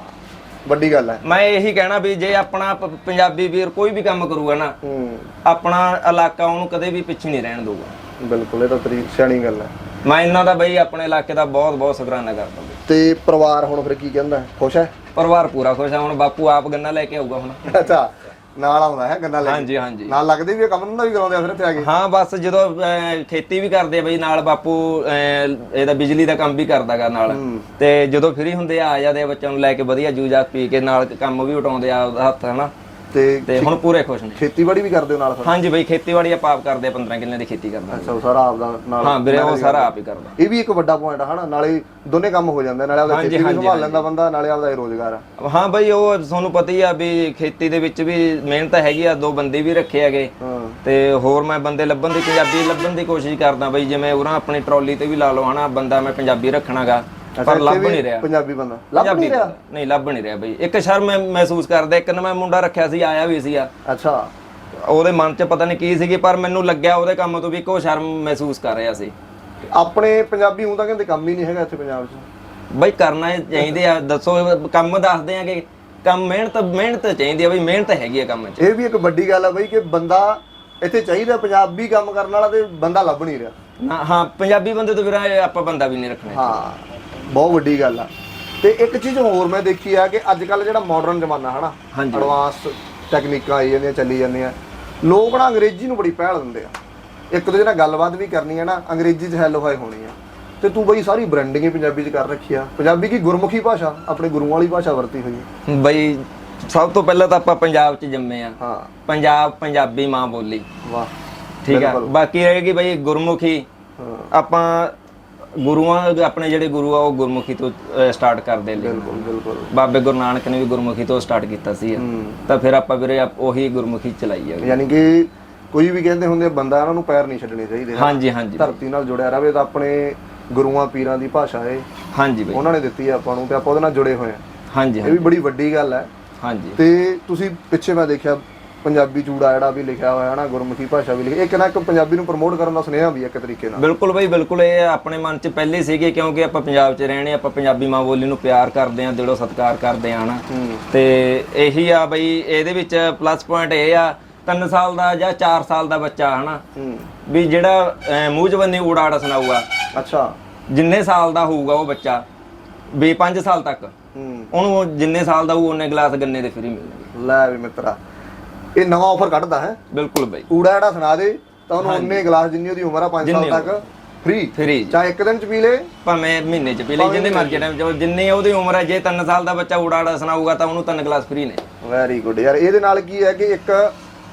ਵੱਡੀ ਗੱਲ ਹੈ। ਮੈਂ ਇਹੀ ਕਹਿਣਾ ਵੀ ਜੇ ਆਪਣਾ ਪ- ਪੰਜਾਬੀ ਵੀਰ ਕੋਈ ਵੀ ਕੰਮ ਕਰੂਗਾ ਨਾ ਹੂੰ। ਆਪਣਾ ਇਲਾਕਾ ਉਹਨੂੰ ਕਦੇ ਵੀ ਪਿੱਛੇ ਨਹੀਂ ਰਹਿਣ ਦਊਗਾ। ਬਿਲਕੁਲ ਇਹ ਤਾਂ ਤੇਰੀ ਸਿਆਣੀ ਗੱਲ ਹੈ। ਮੈਂ ਇਹਨਾਂ ਦਾ ਬਈ ਆਪਣੇ ਇਲਾਕੇ ਦਾ ਬਹੁਤ ਬਹੁਤ ਸ਼ੁਕਰਾਨਾ ਕਰਦਾ। ਬਈ ਤੇ ਪਰਿਵਾਰ ਹੁਣ ਫਿਰ ਕੀ ਕਹਿੰਦਾ? ਹੈ? ਖੁਸ਼ ਹੈ? ਪਰਿਵਾਰ ਪੂਰਾ ਖੁਸ਼ ਆ ਹੁਣ ਬਾਪੂ ਆਪ ਗੰਨਾ ਲੈ ਕੇ ਆਊਗਾ ਹੁਣ। ਅੱਛਾ। ਨਾਲ ਆਉਂਦਾ ਹੈ ਗੰਨਾ ਲੈ ਕੇ। ਹਾਂਜੀ ਹਾਂਜੀ। ਨਾਲ ਲੱਗਦੇ ਵੀ ਕੰਮ ਨੂੰ ਵੀ ਕਰਾਉਂਦੇ ਆ ਫਿਰ ਇੱਥੇ ਆ ਕੇ। ਹਾਂ ਬਸ ਜਦੋਂ ਅਹ, ਖੇਤੀ ਵੀ ਕਰਦੇ ਆ ਬਈ ਨਾਲ ਬਾਪੂ ਅਹ, ਇਹਦਾ ਬਿਜਲੀ ਦਾ ਕੰਮ ਵੀ ਕਰਦਾਗਾ ਨਾਲ। ਤੇ ਜਦੋਂ ਫ੍ਰੀ ਹੁੰਦੇ ਆ ਆ ਜਾਂਦੇ ਆ ਬੱਚਿਆਂ ਨੂੰ ਲੈ ਕੇ ਵਧੀਆ ਜੂਜਾ ਪੀ ਕੇ ਨਾਲ ਕੰਮ ਵੀ ਉਟਾਉਂਦੇ ਆ ਆਪਦਾ ਹੱਥ ਹਨਾ। ਤੇ ਤੇ ਹੁਣ ਪੂਰੇ ਖੁਸ਼ ਨੇ। ਖੇਤੀਬਾੜੀ ਵੀ ਕਰਦੇ ਹੋ ਨਾਲ ਫਿਰ? ਹਾਂਜੀ ਬਈ ਖੇਤੀਬਾੜੀ ਆਪਾਂ ਆਪ ਕਰਦੇ ਆ 15 ਕਿੱਲੇ ਦੀ ਖੇਤੀ ਕਰਦਾ ਅੱਛਾ ਉਹ ਸਾਰਾ ਆਪਦਾ ਨਾਲ ਹਾਂ ਵੀਰੇ ਉਹ ਸਾਰਾ ਆਪ ਹੀ ਕਰਦਾ। ਇਹ ਵੀ ਇੱਕ ਵੱਡਾ ਪੁਆਇੰਟ ਆ ਹਨਾ? ਨਾਲੇ ਦੋਨੇ ਕੰਮ ਹੋ ਜਾਂਦੇ ਨਾਲੇ ਆਪਦਾ ਖੇਤੀ ਵੀ ਸੰਭਾਲ ਲੈਂਦਾ ਬੰਦਾ ਨਾਲੇ ਆਪਦਾ ਇਹ ਰੋਜ਼ਗਾਰ ਆ। ਹਾਂ ਬਈ ਉਹ ਤੁਹਾਨੂੰ ਪਤਾ ਹੀ ਆ ਵੀ ਖੇਤੀ ਦੇ ਵਿੱਚ ਵੀ ਮਿਹਨਤ ਹੈਗੀ ਆ ਦੋ ਬੰਦੇ ਵੀ ਰੱਖੇ ਹੈਗੇ। ਤੇ ਹੋਰ ਮੈਂ ਬੰਦੇ ਲੱਭਣ ਦੀ ਪੰਜਾਬੀ ਲੱਭਣ ਦੀ ਕੋਸ਼ਿਸ਼ ਕਰਦਾ ਬਈ ਜਿਵੇਂ ਉਹਨਾਂ ਆਪਣੀ ਟਰਾਲੀ ਤੇ ਵੀ ਲਾ ਲਓ ਹਨਾ? ਬੰਦਾ ਮੈਂ ਪੰਜਾਬੀ ਰੱਖਣਾਗਾ। ਪਰ ਲੱਭ ਨਹੀਂ ਰਿਹਾ। ਪੰਜਾਬੀ ਬੰਦਾ। ਲੱਭ ਨਹੀਂ ਰਿਹਾ। ਨਹੀਂ ਲੱਭ ਨਹੀਂ ਰਿਹਾ ਬਈ। ਇੱਕ ਸ਼ਰਮ ਮਹਿਸੂਸ ਕਰਦਾ ਇੱਕ ਨਾ ਮੈਂ ਮੁੰਡਾ ਰੱਖਿਆ ਸੀ ਆਇਆ ਵੀ ਸੀ ਆ ਅੱਛਾ। ਉਹਦੇ ਮਨ 'ਚ ਪਤਾ ਨਹੀਂ ਕੀ ਸੀਗੀ ਪਰ ਮੈਨੂੰ ਲੱਗਿਆ ਉਹਦੇ ਕੰਮ ਤੋਂ ਵੀ ਇੱਕੋ ਸ਼ਰਮ ਮਹਿਸੂਸ ਕਰ ਰਿਹਾ ਸੀ। ਆਪਣੇ ਪੰਜਾਬੀ ਤਾਂ ਕਹਿੰਦੇ ਕੰਮ ਹੀ ਨਹੀਂ ਹੈਗਾ ਇੱਥੇ ਪੰਜਾਬ 'ਚ। ਬਈ ਕਰਨਾ ਚਾਹੀਦੇ ਆ ਦੱਸੋ ਕੰਮ ਦੱਸਦੇ ਆ ਕਿ ਕੰਮ ਮਿਹਨਤ ਮਿਹਨਤ ਚਾਹੀਦੀ ਆ ਬਈ ਮਿਹਨਤ ਹੈਗੀ ਆ ਕੰਮ 'ਚ। ਇਹ ਵੀ ਇੱਕ ਵੱਡੀ ਗੱਲ ਆ ਬਈ ਕਿ ਬੰਦਾ ਇੱਥੇ ਚਾਹੀਦਾ ਪੰਜਾਬੀ ਕੰਮ ਕਰਨ ਵਾਲਾ ਤੇ ਬੰਦਾ ਲੱਭ ਨਹੀਂ ਰਿਹਾ। ਨਾ ਹਾਂ ਪੰਜਾਬੀ ਬੰਦੇ ਤੋਂ ਬਿਨਾਂ ਆਪਾਂ ਬੰਦਾ ਵੀ ਨਹੀਂ ਰੱਖਣਾ ਹਾਂ। ਬਹੁਤ ਵੱਡੀ ਗੱਲ ਆ। ਤੇ ਇੱਕ ਚੀਜ਼ ਹੋਰ ਮੈਂ ਦੇਖੀ ਆ ਕਿ ਅੱਜ ਕੱਲ ਜਿਹੜਾ ਮਾਡਰਨ ਜ਼ਮਾਨਾ ਹਨਾ ਹਾਂਜੀ। ਐਡਵਾਂਸ ਟੈਕਨੀਕਾਂ ਆਈ ਜਾਂਦੀਆਂ ਚੱਲੀ ਜਾਂਦੀਆਂ। ਲੋਕ ਨਾ ਅੰਗਰੇਜ਼ੀ ਨੂੰ ਬੜੀ ਪਹਿਲ ਦਿੰਦੇ ਆ। ਇੱਕ ਦੂਜੇ ਨਾਲ ਗੱਲਬਾਤ ਵੀ ਕਰਨੀ ਹੈ ਨਾ ਅੰਗਰੇਜ਼ੀ 'ਚ ਹੈਲੋ ਹਾਈ ਹੋਣੀ ਆ। ਤੇ ਤੂੰ ਬਈ ਸਾਰੀ ਬ੍ਰਾਂਡਿੰਗ ਹੀ ਪੰਜਾਬੀ ਚ ਕਰ ਰੱਖੀ ਆ। ਪੰਜਾਬੀ ਕੀ ਗੁਰਮੁਖੀ ਭਾਸ਼ਾ? ਆਪਣੇ ਗੁਰੂਆਂ ਵਾਲੀ ਭਾਸ਼ਾ ਵਰਤੀ ਹੋਈ ਹੈ ਬਈ ਸਭ ਤੋਂ ਪਹਿਲਾਂ ਤਾਂ ਆਪਾਂ ਪੰਜਾਬ 'ਚ ਜੰਮੇ ਆ। ਹਾਂ। ਪੰਜਾਬ ਪੰਜਾਬੀ ਮਾਂ ਬੋਲੀ। ਵਾਹ ਠੀਕ ਆ। ਬਿਲਕੁਲ। ਬਾਕੀ ਰਹੇਗੀ ਬਈ ਗੁਰਮੁਖੀ ਹਾਂ। ਆਪਾਂ ਗੁਰੂਆਂ ਆਪਣੇ ਜਿਹੜੇ ਗੁਰੂ ਆ ਉਹ ਗੁਰਮੁਖੀ ਤੋਂ ਸਟਾਰਟ ਕਰਦੇ ਲਈ ਬਿਲਕੁਲ ਬਿਲਕੁਲ। ਬਾਬੇ ਗੁਰੂ ਨਾਨਕ ਨੇ ਵੀ ਗੁਰਮੁਖੀ ਤੋਂ ਸਟਾਰਟ ਕੀਤਾ ਸੀ। ਤਾਂ ਫਿਰ ਆਪਾਂ ਵੀਰੇ ਉਹੀ ਗੁਰਮੁਖੀ ਚਲਾਈ ਹੈ ਯਾਨੀ ਕਿ ਕੋਈ ਵੀ ਕਹਿੰਦੇ ਹੁੰਦੇ ਆ, ਬੰਦਾ ਇਹਨਾਂ ਨੂੰ ਪੈਰ ਨਹੀਂ ਛੱਡਣੇ ਚਾਹੀਦੇ। ਹਾਂਜੀ ਹਾਂਜੀ। ਧਰਤੀ ਨਾਲ ਜੁੜਿਆ ਰਵੇ ਤਾਂ ਆਪਣੇ ਗੁਰੂਆਂ ਪੀਰਾਂ ਦੀ ਭਾਸ਼ਾ ਹੈ ਹਾਂਜੀ ਬਈ। ਉਹਨਾਂ ਨੇ ਦਿੱਤੀ ਆ ਆਪਾਂ ਨੂੰ ਤੇ ਆਪਾਂ ਉਹਦੇ ਨਾਲ ਜੁੜੇ ਹੋਏ ਆ। ਹਾਂਜੀ ਇਹ ਵੀ ਬੜੀ ਵੱਡੀ ਗੱਲ ਹੈ ਹਾਂਜੀ। ਤੇ ਤੁਸੀਂ ਪਿੱਛੇ ਮੈਂ ਦੇਖਿਆ ਪੰਜਾਬੀ ਚੂੜਾ ਜਿਹੜਾ ਵੀ ਲਿਖਿਆ ਹੋਇਆ ਹੈ ਨਾ ਗੁਰਮੁਖੀ ਭਾਸ਼ਾ ਵੀ ਲਿਖੀ। ਇੱਕ ਨਾ ਇੱਕ ਪੰਜਾਬੀ ਨੂੰ ਪ੍ਰਮੋਟ ਕਰਨ ਦਾ ਸੁਨੇਹਾ ਵੀ ਹੈ ਇੱਕ ਤਰੀਕੇ ਨਾਲ। ਬਿਲਕੁਲ ਬਈ ਬਿਲਕੁਲ ਇਹ ਆਪਣੇ ਮਨ 'ਚ ਪਹਿਲੇ ਸੀਗੇ ਕਿਉਂਕਿ ਆਪਾਂ ਪੰਜਾਬ 'ਚ ਰਹਿਣੇ ਆਪਾਂ ਪੰਜਾਬੀ ਮਾਂ ਬੋਲੀ ਨੂੰ ਪਿਆਰ ਕਰਦੇ ਆਂ ਦਿਲੋਂ ਸਤਿਕਾਰ ਕਰਦੇ ਆਂ ਹੂੰ। ਤੇ ਇਹੀ ਆ ਬਈ ਇਹਦੇ ਵਿੱਚ ਪਲੱਸ ਪੁਆਇੰਟ ਇਹ ਆ 3 ਸਾਲ ਦਾ ਜਾਂ 4 ਸਾਲ ਦਾ ਬੱਚਾ ਹਨਾ। ਵੀ ਜਿਹੜਾ ਮੂੰਹ ਜਵੰਨੀ ਊੜਾੜ ਸੁਣਾਊਗਾ। ਅੱਛਾ। ਜਿੰਨੇ ਸਾਲ ਦਾ ਹੋਊਗਾ ਉਹ ਬੱਚਾ ਵੀ 5 ਸਾਲ ਤੱਕ। ਉਹਨੂੰ ਉਹ ਜਿੰਨੇ ਸਾਲ ਦਾ ਹੋਊ ਉਹਨੇ ਗਲਾਸ ਗੰਨੇ ਦੇ ਫ੍ਰੀ ਮਿਲਣਗੇ ਲੈ ਵੀ ਮਿੱਤਰਾ ਇਹ ਨਵਾਂ ਆਫਰ ਕੱਢਦਾ ਹੈ। ਬਿਲਕੁਲ ਬਈ। ਊੜਾ ਜਿਹੜਾ ਸੁਣਾ ਦੇ ਤਾਂ ਉਹਨੂੰ ਉਨੇ ਗਲਾਸ ਜਿੰਨੀ ਉਹਦੀ ਉਮਰ ਆ 5 ਸਾਲ ਜਿੰਨੀ ਤੱਕ ਫ੍ਰੀ ਫ੍ਰੀ ਚਾਹੇ ਇੱਕ ਦਿਨ ਚ ਪੀ ਲੇ। ਭਾਵੇਂ ਮਹੀਨੇ ਚ ਪੀ ਲਈ ਜਿੰਨੇ ਮਰਜ਼ੀ ਟਾਈਮ ਚ। ਜਿੰਨੀ ਉਹਦੀ ਉਮਰ ਹੈ ਜੇ 3 ਸਾਲ ਦਾ ਬੱਚਾ ਊੜਾੜਾ ਸੁਣਾਊਗਾ ਤਾਂ ਉਹਨੂੰ ਤਿੰਨ ਗਲਾਸ ਫ੍ਰੀ ਨੇ। ਵੈਰੀ ਗੁੱਡ ਯਾਰ। ਇਹਦੇ ਨਾਲ ਕੀ ਹੈ ਕਿ ਇੱਕ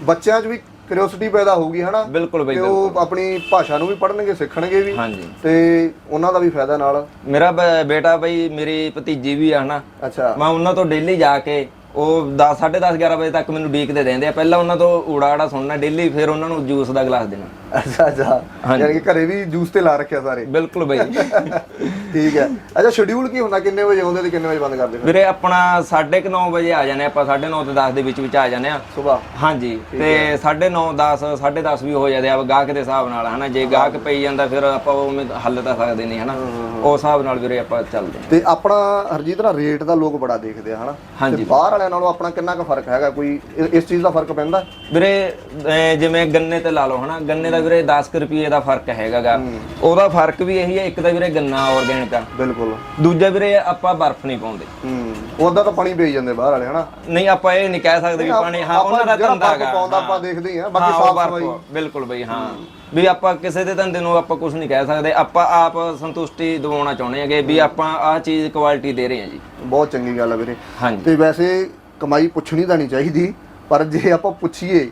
ਬੱਚਿਆਂ 'ਚ ਵੀ ਕਿਉਰਿਓਸਿਟੀ ਪੈਦਾ ਹੋਊਗੀ ਹਨਾ? ਬਿਲਕੁਲ ਬਈ ਤੇ ਉਹ ਆਪਣੀ ਭਾਸ਼ਾ ਨੂੰ ਵੀ ਪੜ੍ਹਨਗੇ ਸਿੱਖਣਗੇ ਵੀ। ਹਾਂਜੀ। ਤੇ ਉਹਨਾਂ ਦਾ ਵੀ ਫਾਇਦਾ ਨਾਲ। ਮੇਰਾ ਬੇਟਾ ਬਈ ਮੇਰੀ ਭਤੀਜੀ ਵੀ ਆ ਹਨਾ? ਅੱਛਾ। ਮੈਂ ਉਹਨਾਂ ਤੋਂ ਡੇਲੀ ਜਾ ਕੇ ਉਹ 10 10:30 11 ਵਜੇ ਤੱਕ ਮੈਨੂੰ ਡੀਕਦੇ ਰਹਿੰਦੇ ਆ। ਪਹਿਲਾਂ ਉਹਨਾਂ ਤੋਂ ਊੜਾੜਾ ਸੁਣਨਾ ਡੇਲੀ ਫਿਰ ਉਹਨਾਂ ਨੂੰ ਜੂਸ ਦਾ ਗਲਾਸ ਦੇਣਾ। ਅੱਛਾ ਅੱਛਾ। ਯਾਨੀ ਕਿ ਘਰੇ ਵੀ ਜੂਸ ਤੇ ਲਾ ਰੱਖਿਆ ਸਾਰੇ। ਬਿਲਕੁਲ ਬਈ। [laughs] ਠੀਕ ਹੈ। ਅੱਛਾ ਸ਼ਡਿਊਲ ਕੀ ਹੁੰਦਾ? ਕਿੰਨੇ ਵਜੇ ਆਉਂਦੇ ਤੇ ਕਿੰਨੇ ਵਜੇ ਬੰਦ ਕਰਦੇ ਵੀਰੇ ਆਪਣਾ 9:30 ਵਜੇ ਆ ਜਾਂਦੇ ਆਪਾਂ 9:30 ਤੇ 10 ਦੇ ਵਿੱਚ ਵਿੱਚ ਆ ਜਾਂਦੇ ਆ। ਸਵੇਰ ਹਾਂਜੀ। ਤੇ 9:30 10 10:30 ਵੀ ਹੋ ਜਾਂਦੇ ਆ। ਗਾਹਕ ਦੇ ਹਿਸਾਬ ਨਾਲ ਹਨਾ? ਜੇ ਗਾਹਕ ਪਈ ਜਾਂਦਾ ਫਿਰ ਆਪਾਂ ਉਵੇਂ ਹੱਲ ਤਾਂ ਸਕਦੇ ਨਹੀਂ ਹਨਾ? ਉਸ ਹਿਸਾਬ ਨਾਲ ਵੀਰੇ ਆਪਾਂ ਚੱਲਦੇ ਤੇ ਆਪਣਾ ਹਰਜੀਤ ਨਾਲ ਰੇਟ ਦਾ ਲੋਕ ਬੜਾ ਦੇਖਦੇ ਆ ਹਨਾ। ਤੇ ਬਾਹਰ ਵਾਲਿਆਂ ਨਾਲੋਂ ਆਪਣਾ ਕਿੰਨਾ ਕੁ ਫ਼ਰਕ ਹੈਗਾ? ਕੋਈ ਇ- ਇਸ ਚੀਜ਼ ਦਾ ਫ਼ਰਕ ਪੈਂਦਾ? ਵੀਰੇ ਅਹ ਜਿਵੇਂ ਗੰਨੇ ਤੇ ਲਾ ਲਓ ਹਨਾ? ਗੰਨੇ ਦਾ ਵੀਰੇ 10 ਰੁਪਏ ਦਾ ਫ਼ਰਕ ਹੈਗਾਗਾ। ਉਹਦਾ ਫ਼ਰਕ ਵੀ ਇਹੀ ਹੈ ਇੱਕ ਤਾਂ ਵੀਰੇ ਗੰਨਾ ਆਰਗੈਨਿਕ ਆ। ਬਿਲਕੁਲ। ਦੂਜਾ ਵੀਰੇ ਆਪਾਂ ਬਰਫ਼ ਨਹੀਂ ਪਾਉਂਦੇ। ਹੂੰ। ਉਹਦਾ ਤਾਂ ਪਾਣੀ ਪਈ ਜਾਂਦੇ ਬਾਹਰ ਵਾਲੇ ਹਨਾ? ਨਹੀਂ ਆਪਾਂ ਇਹ ਨਹੀਂ ਕਹਿ ਸਕਦੇ ਵੀ ਪਾਣੀ ਹਾਂ ਉਹਨਾਂ ਦਾ ਜਿਹੜਾ ਧੰਦਾ ਹੈਗਾ ਪਾਉਂਦਾ ਹਾਂ। ਆਪਾਂ ਦੇਖਦੇ ਹੀ ਬਾਕੀ ਉਹ ਸਾਫ਼ ਬਰਫ਼, ਸਫ਼ਾਈ। ਬਿਲਕੁਲ ਬਈ ਹਾਂ। ਵੀ ਆਪਾਂ ਕਿਸੇ ਦੇ ਧੰਦੇ ਨੂੰ ਆਪਾਂ ਕੁਝ ਨਹੀਂ ਕਹਿ ਸਕਦੇ। ਆਪਾਂ ਆਪ ਸੰਤੁਸ਼ਟੀ ਦਿਵਾਉਣਾ ਚਾਹੁੰਦੇ ਹਾਂਗੇ ਵੀ ਆਪਾਂ ਆਹ ਚੀਜ਼ ਕੁਆਲਿਟੀ ਦੇ ਰਹੇ ਹਾਂ ਜੀ। ਬਹੁਤ ਚੰਗੀ ਗੱਲ ਆ ਵੀਰੇ। ਹਾਂਜੀ। ਤੇ ਵੈਸੇ ਕਮਾਈ ਪੁੱਛਣੀ ਤਾਂ ਨਹੀਂ ਚਾਹੀਦੀ ਪਰ ਜੇ ਆਪਾਂ ਪੁੱਛੀਏ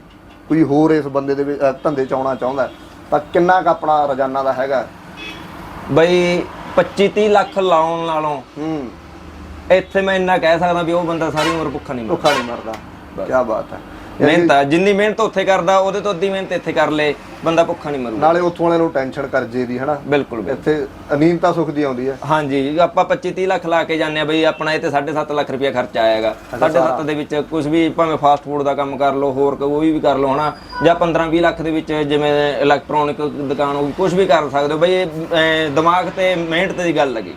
ਕੋਈ ਹੋਰ ਇਸ ਬੰਦੇ ਦੇ ਵਿੱਚ, ਅ, ਧੰਦੇ ਚ ਆਉਣਾ ਚਾਹੁੰਦਾ ਹੈ, ਤਾਂ ਕਿੰਨਾ ਕੁ ਆਪਣਾ ਰੋਜ਼ਾਨਾ ਦਾ ਹੈਗਾ? ਬਈ 25 30 ਲੱਖ ਲਾਉਣ ਨਾਲੋਂ ਹੂੰ। ਇੱਥੇ ਮੈਂ ਇੰਨਾ ਕਹਿ ਸਕਦਾ ਵੀ ਉਹ ਬੰਦਾ ਸਾਰੀ ਉਮਰ ਭੁੱਖਾ ਨਹੀਂ ਮਰਦਾ। ਭੁੱਖਾ ਨਹੀਂ ਮਰਦਾ। ਕੀ ਬਾਤ ਹੈ। ਮਿਹਨਤ ਆ ਜਿੰਨੀ ਮਿਹਨਤ ਉੱਥੇ ਕਰਦਾ ਉਹਦੇ ਤੋਂ ਅੱਧੀ ਮਿਹਨਤ ਇੱਥੇ ਕਰ ਲੇ ਬੰਦਾ ਭੁੱਖਾ ਨਹੀਂ ਮਰੂਗਾ। ਨਾਲੇ ਉੱਥੋਂ ਵਾਲਿਆਂ ਨੂੰ ਟੈਨਸ਼ਨ ਕਰਜ਼ੇ ਦੀ ਹਨਾ? ਬਿਲਕੁਲ। ਇੱਥੇ ਅਨੀਮਤਾ ਸੁੱਖ ਦੀ ਆਉਂਦੀ ਹੈ ਹਾਂਜੀ ਆਪਾਂ 25 30 ਲੱਖ ਲਾ ਕੇ ਜਾਂਦੇ ਆ ਬਈ ਆਪਣਾ ਇਹ ਤੇ 7.5 ਲੱਖ ਰੁਪਇਆ ਖਰਚਾ ਆਏਗਾ 7.5 ਦੇ ਵਿੱਚ ਕੁਝ ਵੀ ਭਾਵੇਂ ਫਾਸਟ ਫੂਡ ਦਾ ਕੰਮ ਕਰ ਲਓ ਹੋਰ ਕੋਈ ਵੀ ਕਰ ਲਓ ਹਨਾ? ਜਾਂ 15 20 ਲੱਖ ਦੇ ਵਿੱਚ ਜਿਵੇਂ ਇਲੈਕਟ੍ਰੋਨਿਕ ਦੁਕਾਨ ਹੋ ਗਈ ਕੁਝ ਵੀ ਕਰ ਸਕਦੇ ਹੋ। ਬਈ ਇਹ ਦਿਮਾਗ ਤੇ ਮਿਹਨਤ ਦੀ ਗੱਲ ਲੱਗੀ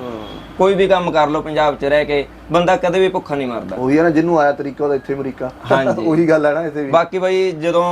ਕੋਈ ਵੀ ਕੰਮ ਕਰ ਲਓ ਪੰਜਾਬ 'ਚ ਰਹਿ ਕੇ ਬੰਦਾ ਕਦੇ ਵੀ ਭੁੱਖਾ ਨਹੀਂ ਮਰਦਾ। ਉਹੀ ਹੈ ਨਾ ਜਿਹਨੂੰ ਆਇਆ ਤਰੀਕਾ ਉਹਦਾ ਇੱਥੇ ਅਮਰੀਕਾ। ਹਾਂਜੀ। [laughs] ਉਹੀ ਗੱਲ ਹੈ ਨਾ ਇੱਥੇ ਵੀ। ਬਾਕੀ ਬਈ ਜਦੋਂ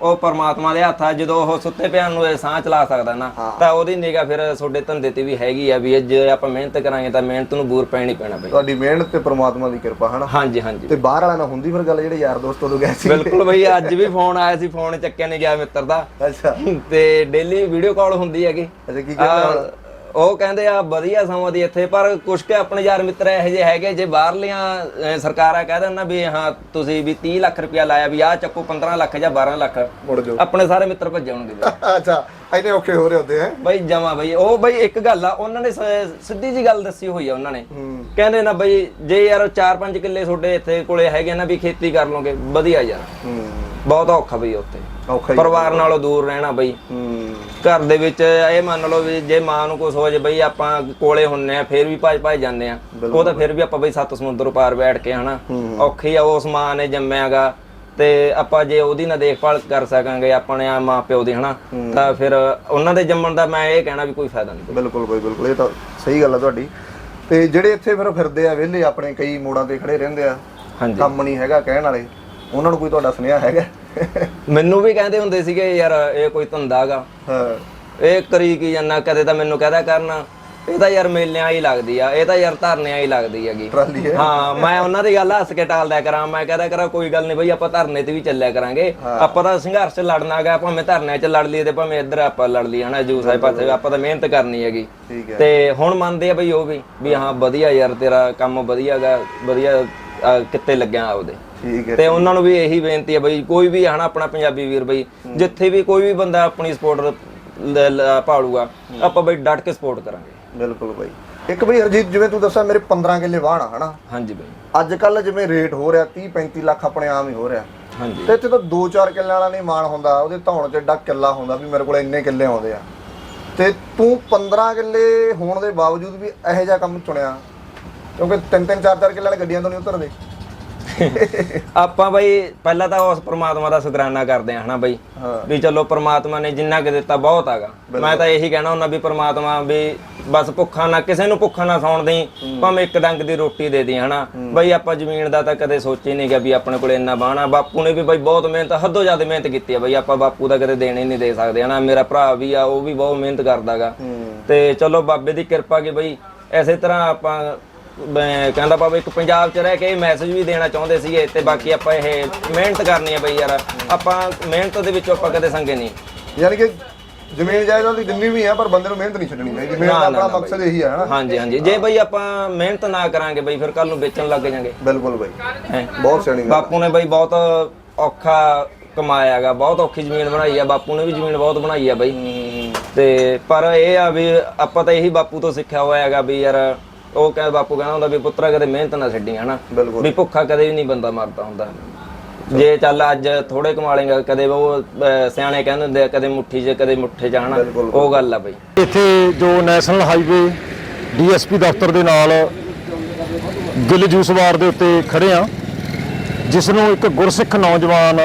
ਉਹ ਪਰਮਾਤਮਾ ਦੇ ਹੱਥ ਆ ਜਦੋਂ ਉਹ ਸੁੱਤੇ ਪਿਆ ਨੂੰ ਇਹ ਸਾਹ ਚਲਾ ਸਕਦਾ ਨਾ ਤਾਂ ਉਹਦੀ ਨਿਗਾਹ ਫਿਰ ਤੁਹਾਡੇ ਧੰਦੇ ਤੇ ਵੀ ਹੈਗੀ ਆ ਵੀ ਇਹ ਜੇ ਆਪਾਂ ਮਿਹਨਤ ਕਰਾਂਗੇ ਤਾਂ ਮਿਹਨਤ ਨੂੰ ਬੂਰ ਪੈਣੀ ਪੈਣਾ ਬਈ। ਤੁਹਾਡੀ ਮਿਹਨਤ ਤੇ ਪ੍ਰਮਾਤਮਾ ਦੀ ਕਿਰਪਾ ਹਨਾ? ਹਾਂਜੀ ਹਾਂਜੀ। ਤੇ ਬਾਹਰ ਵਾਲਿਆਂ ਨਾਲ ਹੁੰਦੀ ਫਿਰ ਗੱਲ ਜਿਹੜੇ ਯਾਰ ਦੋਸਤ ਉਦੋਂ ਗਏ ਸੀ। ਬਿਲਕੁਲ ਬਈ ਅੱਜ ਵੀ ਫੋਨ ਆਇਆ ਸੀ ਫੋਨ ਚੱਕਿਆ ਨਹੀਂ ਗਿਆ ਮਿੱਤਰ ਦਾ। ਅੱਛਾ। ਤੇ ਡੇਲੀ ਵੀਡੀਓ ਕਾਲ ਹੁੰਦੀ ਹੈਗੀ। ਅੱਛਾ ਕੀ ਕਹਿੰਦੇ ਹੁਣ? ਆ, ਉਹ ਕਹਿੰਦੇ ਆ ਵਧੀਆ ਸਮਾਂ ਦੀ ਇੱਥੇ ਪਰ ਕੁਛ ਕੇ ਆਪਣੇ ਯਾਰ ਮਿੱਤਰ ਇਹੋ ਜਿਹੇ ਹੈਗੇ ਜੇ ਬਾਹਰਲੀਆਂ ਸਰਕਾਰਾਂ ਕਹਿ ਦੇਣ ਨਾ ਵੀ ਹਾਂ ਤੁਸੀਂ ਵੀ 30 ਲੱਖ ਰੁਪਇਆ ਲਾਇਆ ਵੀ ਆਹ ਚੱਕੋ 15 ਲੱਖ ਜਾਂ 12 ਲੱਖ ਮੁੜ ਜਾਓ। ਆਪਣੇ ਸਾਰੇ ਮਿੱਤਰ ਭੱਜੇ। [laughs] ਅੱਛਾ ਇੰਨੇ ਔਖੇ ਹੋ ਰਹੇ ਹੁੰਦੇ ਹੈ ਬਈ ਜਮਾ ਬਈ ਉਹ ਬਈ ਇੱਕ ਗੱਲ ਆ ਉਹਨਾਂ ਨੇ ਸਿੱਧੀ ਜੀ ਗੱਲ ਦੱਸੀ ਹੋਈ ਆ ਉਹਨਾਂ ਨੇ। ਕਹਿੰਦੇ ਨਾ ਬਈ ਜੇ ਯਾਰ 4-5 ਕਿੱਲੇ ਤੁਹਾਡੇ ਇੱਥੇ ਕੋਲੇ ਹੈਗੇ ਨਾ ਵੀ ਖੇਤੀ ਕਰ ਲਓਗੇ ਵਧੀਆ ਯਾਰ। ਬਹੁਤ ਔਖਾ ਬਈ ਉੱਥੇ। ਔਖਾ ਹੀ ਪਰਿਵਾਰ ਨਾਲੋਂ ਦੂਰ ਰਹਿਣਾ ਬਈ। ਹੂੰ। ਘਰ ਦੇ ਵਿੱਚ ਇਹ ਮੰਨ ਲਓ ਵੀ ਜੇ ਮਾਂ ਨੂੰ ਕੁਝ ਹੋ ਜੇ ਬਈ ਆਪਾਂ ਕੋਲੇ ਹੁੰਨੇ ਆ ਫੇਰ ਵੀ ਭੱਜ ਭੱਜ ਜਾਂਦੇ ਆ। ਉਹ ਤਾਂ ਫਿਰ ਵੀ ਆਪਾਂ ਬਈ ਸੱਤ ਸਮੁੰਦਰ ਪਾਰ ਬੈਠ ਕੇ ਹਨਾ। ਔਖੀ ਆ ਉਸ ਮਾਂ ਨੇ ਜੰਮਿਆਗਾ। ਤੇ ਆਪਾਂ ਜੇ ਉਹਦੀ ਨਾ ਦੇਖਭਾਲ ਕਰ ਸਕਾਂਗੇ ਆਪਣੇ ਆ ਮਾਂ ਪਿਓ ਦੀ ਹਨਾ ਤਾਂ ਫਿਰ ਉਹਨਾਂ ਦੇ ਜੰਮਣ ਦਾ ਮੈਂ ਇਹ ਕਹਿਣਾ ਵੀ ਕੋਈ ਫਾਇਦਾ ਨਹੀਂ। ਬਿਲਕੁਲ ਬਈ ਬਿਲਕੁਲ। ਇਹ ਤਾਂ ਸਹੀ ਗੱਲ ਆ ਤੁਹਾਡੀ। ਤੇ ਜਿਹੜੇ ਇੱਥੇ ਫਿਰ ਫਿਰਦੇ ਆ ਵਿਹਲੇ ਆਪਣੇ ਕਈ ਮੋੜਾਂ ਤੇ ਖੜੇ ਰਹਿੰਦੇ ਆ। ਹਾਂਜੀ। ਕੰਮ ਨਹੀਂ ਹੈਗਾ ਕਹਿਣ ਵਾਲੇ। ਉਹਨਾਂ ਨੂੰ ਕੋਈ ਤੁਹਾਡਾ ਸੁਨੇਹਾ ਹੈਗਾ? ਮੈਨੂੰ ਵੀ ਕਹਿੰਦੇ ਹੁੰਦੇ ਸੀਗੇ ਯਾਰ ਇਹ ਕੋਈ ਧੰਦਾਗਾ ਹਾਂ। ਇਹ ਕਰੀ ਕੀ ਜਾਂਦਾ? ਕਦੇ ਤਾਂ ਮੈਨੂੰ ਕਹਦਾ ਕਰਨ। ਇਹ ਤਾਂ ਯਾਰ ਮੇਲਿਆਂ ਹੀ ਲੱਗਦੀ ਆ। ਇਹ ਤਾਂ ਯਾਰ ਧਰਨਿਆਂ ਹੀ ਲੱਗਦੀ ਹੈਗੀ। ਟਰਾਲੀ ਹੈ। ਹਾਂ ਮੈਂ ਉਹਨਾਂ ਦੀ ਗੱਲ ਹੱਸ ਕੇ ਟਾਲਦਿਆ ਕਰਾਂ। ਮੈਂ ਕਹਦਾ ਕਰਾਂ ਕੋਈ ਗੱਲ ਨਹੀਂ ਬਈ ਆਪਾਂ ਧਰਨੇ ਤੇ ਵੀ ਚੱਲਿਆ ਕਰਾਂਗੇ। ਆਪਾਂ ਤਾਂ ਸੰਘਰਸ਼ ਲੜਨਾ ਗਾ। ਭਾਵੇਂ ਧਰਨੇ 'ਚ ਲੜ ਲਈਏ ਤੇ ਭਾਵੇਂ ਇੱਧਰ ਆਪਾਂ ਲੜ ਲਈਏ ਹਨਾ ਜੂਸ ਆਏ ਪਾਸੇ। ਆਪਾਂ ਤਾਂ ਮਿਹਨਤ ਕਰਨੀ ਹੈਗੀ। ਤੇ ਹੁਣ ਮੰਨਦੇ ਆ ਬਈ ਉਹ ਵੀ ਵੀ ਹਾਂ ਵਧੀਆ ਯਾਰ ਤੇਰਾ ਕੰਮ ਵਧੀਆਗਾ ਵਧੀਆ ਕਿੱਤੇ ਲੱਗਿਆ ਆਪਦੇ। ਠੀਕ ਹੈ ਤੇ ਉਹਨਾਂ ਨੂੰ ਵੀ ਇਹੀ ਬੇਨਤੀ ਹੈ ਬਈ ਕੋਈ ਵੀ ਹਨਾ ਆਪਣਾ ਪੰਜਾਬੀ ਵੀਰ ਬਈ ਜਿੱਥੇ ਵੀ ਕੋਈ ਵੀ ਬੰਦਾ ਆਪਣੀ ਸਪੋਰਟ ਭਾਲੂਗਾ ਆਪਾਂ ਬਈ ਡਟ ਕੇ ਸਪੋਰਟ ਕਰਾਂਗੇ। ਬਿਲਕੁਲ ਬਾਈ। ਇੱਕ ਬਈ ਹਰਜੀਤ ਜਿਵੇਂ ਤੂੰ ਦੱਸਿਆ ਮੇਰੇ 15 ਕਿੱਲੇ ਵਾਹਣ ਹਨਾ? ਹਾਂਜੀ ਬਈ। ਅੱਜ ਕੱਲ ਜਿਵੇਂ ਰੇਟ ਹੋ ਰਿਹਾ 30 35 ਲੱਖ ਆਪਣੇ ਆਮ ਹੀ ਹੋ ਰਿਹਾ। ਹਾਂਜੀ। ਤੇ ਇੱਥੇ ਤਾਂ 2-4 ਕਿੱਲਿਆਂ ਵਾਲਾ ਨਹੀਂ ਮਾਣ ਹੁੰਦਾ ਉਹਦੇ ਧੌਣ 'ਚ ਏਡਾ ਕਿੱਲਾ ਹੁੰਦਾ ਵੀ ਮੇਰੇ ਕੋਲ ਇੰਨੇ ਕਿੱਲੇ ਆਉਂਦੇ ਆ। ਤੇ ਤੂੰ 15 ਕਿੱਲੇ ਹੋਣ ਦੇ ਬਾਵਜੂਦ ਵੀ ਇਹੋ ਜਿਹਾ ਕੰਮ ਚੁਣਿਆ ਕਿਉਂਕਿ ਤਿੰਨ ਤਿੰਨ ਚਾਰ ਚਾਰ ਕਿੱਲੇ ਵਾਲੇ ਗੱਡੀਆਂ ਤੋਂ ਨਹੀਂ ਉਤਰਦੇ। ਆਪਾਂ ਬਈ ਪਹਿਲਾਂ ਤਾਂ ਉਸ ਪ੍ਰਮਾਤਮਾ ਦਾ ਸ਼ੁਕਰਾਨਾ ਕਰਦੇ ਆ ਹਨਾ ਬਈ? ਹਾਂ। ਵੀ ਚਲੋ ਪ੍ਰਮਾਤਮਾ ਨੇ ਜਿੰਨਾ ਕਿ ਦਿੱਤਾ ਬਹੁਤ ਹੈਗਾ। ਮੈਂ ਤਾਂ ਇਹੀ ਕਹਿਣਾ ਹੁੰਦਾ ਵੀ ਪ੍ਰਮਾਤਮਾ ਵੀ ਬਸ ਭੁੱਖਾ ਨਾ ਕਿਸੇ ਨੂੰ ਭੁੱਖਾ ਨਾ ਸੌਣ ਦੇਈ ਭਾਵੇਂ ਇੱਕ ਡੰਗ ਦੀ ਰੋਟੀ ਦੇ ਦੀ ਹਨਾ? ਬਈ ਆਪਾਂ ਜ਼ਮੀਨ ਦਾ ਤਾਂ ਕਦੇ ਸੋਚੀ ਨਹੀਂ ਗਿਆ ਵੀ ਆਪਣੇ ਕੋਲ ਇੰਨਾ ਬਾਣਾ ਬਾਪੂ ਨੇ ਵੀ ਬਈ ਬਹੁਤ ਮਿਹਨਤ ਹੱਦੋਂ ਜ਼ਿਆਦਾ ਮਿਹਨਤ ਕੀਤੀ ਆ ਬਈ ਆਪਾਂ ਬਾਪੂ ਦਾ ਕਦੇ ਦੇਣੇ ਨਹੀਂ ਦੇ ਸਕਦੇ ਹਨਾ? ਮੇਰਾ ਭਰਾ ਵੀ ਆ ਉਹ ਵੀ ਬਹੁਤ ਮਿਹਨਤ ਕਰਦਾਗਾ। ਤੇ ਚਲੋ ਬਾਬੇ ਦੀ ਕਿਰਪਾ ਕਿ ਬਈ ਐਸੇ ਤਰ੍ਹਾਂ ਆਪਾਂ ਮੈਂ ਕਹਿੰਦਾ ਬਾਬਾ ਇੱਕ ਪੰਜਾਬ 'ਚ ਰਹਿ ਕੇ ਇਹ ਮੈਸੇਜ ਵੀ ਦੇਣਾ ਚਾਹੁੰਦੇ ਸੀਗੇ ਤੇ ਬਾਕੀ ਆਪਾਂ ਇਹ ਮਿਹਨਤ ਕਰਨੀ ਹੈ ਬਈ ਯਾਰ। ਆਪਾਂ ਮਿਹਨਤ ਦੇ ਵਿੱਚੋਂ ਆਪਾਂ ਕਦੇ ਸੰਗੇ ਨਹੀਂ। ਯਾਨੀ ਕਿ ਜ਼ਮੀਨ ਜਾਇਦਾਦ ਦੀ ਜਿੰਨੀ ਵੀ ਆ ਪਰ ਬੰਦੇ ਨੂੰ ਮਿਹਨਤ ਨਹੀਂ ਛੱਡਣੀ ਚਾਹੀਦੀ। ਦਾ ਆਪਣਾ ਮਕਸਦ ਇਹੀ ਹੈ ਹਨਾ? ਹਾਂਜੀ ਹਾਂਜੀ। ਜੇ ਬਈ ਆਪਾਂ ਮਿਹਨਤ ਨਾ ਕਰਾਂਗੇ ਬਈ ਫਿਰ ਕੱਲ ਨੂੰ ਵੇਚਣ ਲੱਗ ਜਾਾਂਗੇ। ਬਿਲਕੁਲ ਬਾਈ। ਹੈਂ। ਬਹੁਤ ਸਿਆਣੀ ਗੱਲ ਬਾਪੂ ਨੇ ਬਈ ਬਹੁਤ ਔਖਾ ਕਮਾਇਆਗਾ ਬਹੁਤ ਔਖੀ ਜ਼ਮੀਨ ਬਣਾਈ ਆ। ਬਾਪੂ ਨੇ ਵੀ ਜ਼ਮੀਨ ਬਹੁਤ ਬਣਾਈ ਆ ਬਈ। ਤੇ ਪਰ ਇਹ ਆ ਵੀ ਆਪਾਂ ਤਾਂ ਇਹੀ ਬਾਪੂ ਤੋਂ ਸਿੱਖਿਆ ਹੋਇਆ ਹੈਗਾ ਵੀ ਯਾਰ ਉਹ ਕਹਿੰਦਾ ਬਾਪੂ ਕਹਿੰਦਾ ਹੁੰਦਾ ਵੀ ਪੁੱਤਰਾ ਕਦੇ ਮਿਹਨਤ ਨਾ ਛੱਡੀ ਹਨਾ? ਬਿਲਕੁਲ। ਵੀ ਭੁੱਖਾ ਕਦੇ ਵੀ ਨਹੀਂ ਬੰਦਾ ਮਰਦਾ ਹੁੰਦਾ। ਜੇ ਚੱਲ ਅੱਜ ਥੋੜੇ ਕਮਾ ਲੇਗਾ ਕਦੇ ਉਹ ਅਹ, ਸਿਆਣੇ ਕਹਿੰਦੇ ਹੁੰਦੇ ਆ ਕਦੇ ਮੁੱਠੀ 'ਚ ਕਦੇ ਮੁੱਠੇ 'ਚ ਹਨਾ? ਬਿਲਕੁਲ। ਉਹ ਗੱਲ ਆ ਬਈ। ਇੱਥੇ ਜੋ ਨੈਸ਼ਨਲ ਹਾਈਵੇ ਡੀਐਸਪੀ ਦਫ਼ਤਰ ਦੇ ਨਾਲ ਗਿੱਲ ਜੂਸਵਾਰ ਦੇ ਉੱਤੇ ਖੜੇ ਆ ਜਿਸ ਨੂੰ ਇੱਕ ਗੁਰਸਿੱਖ ਨੌਜਵਾਨ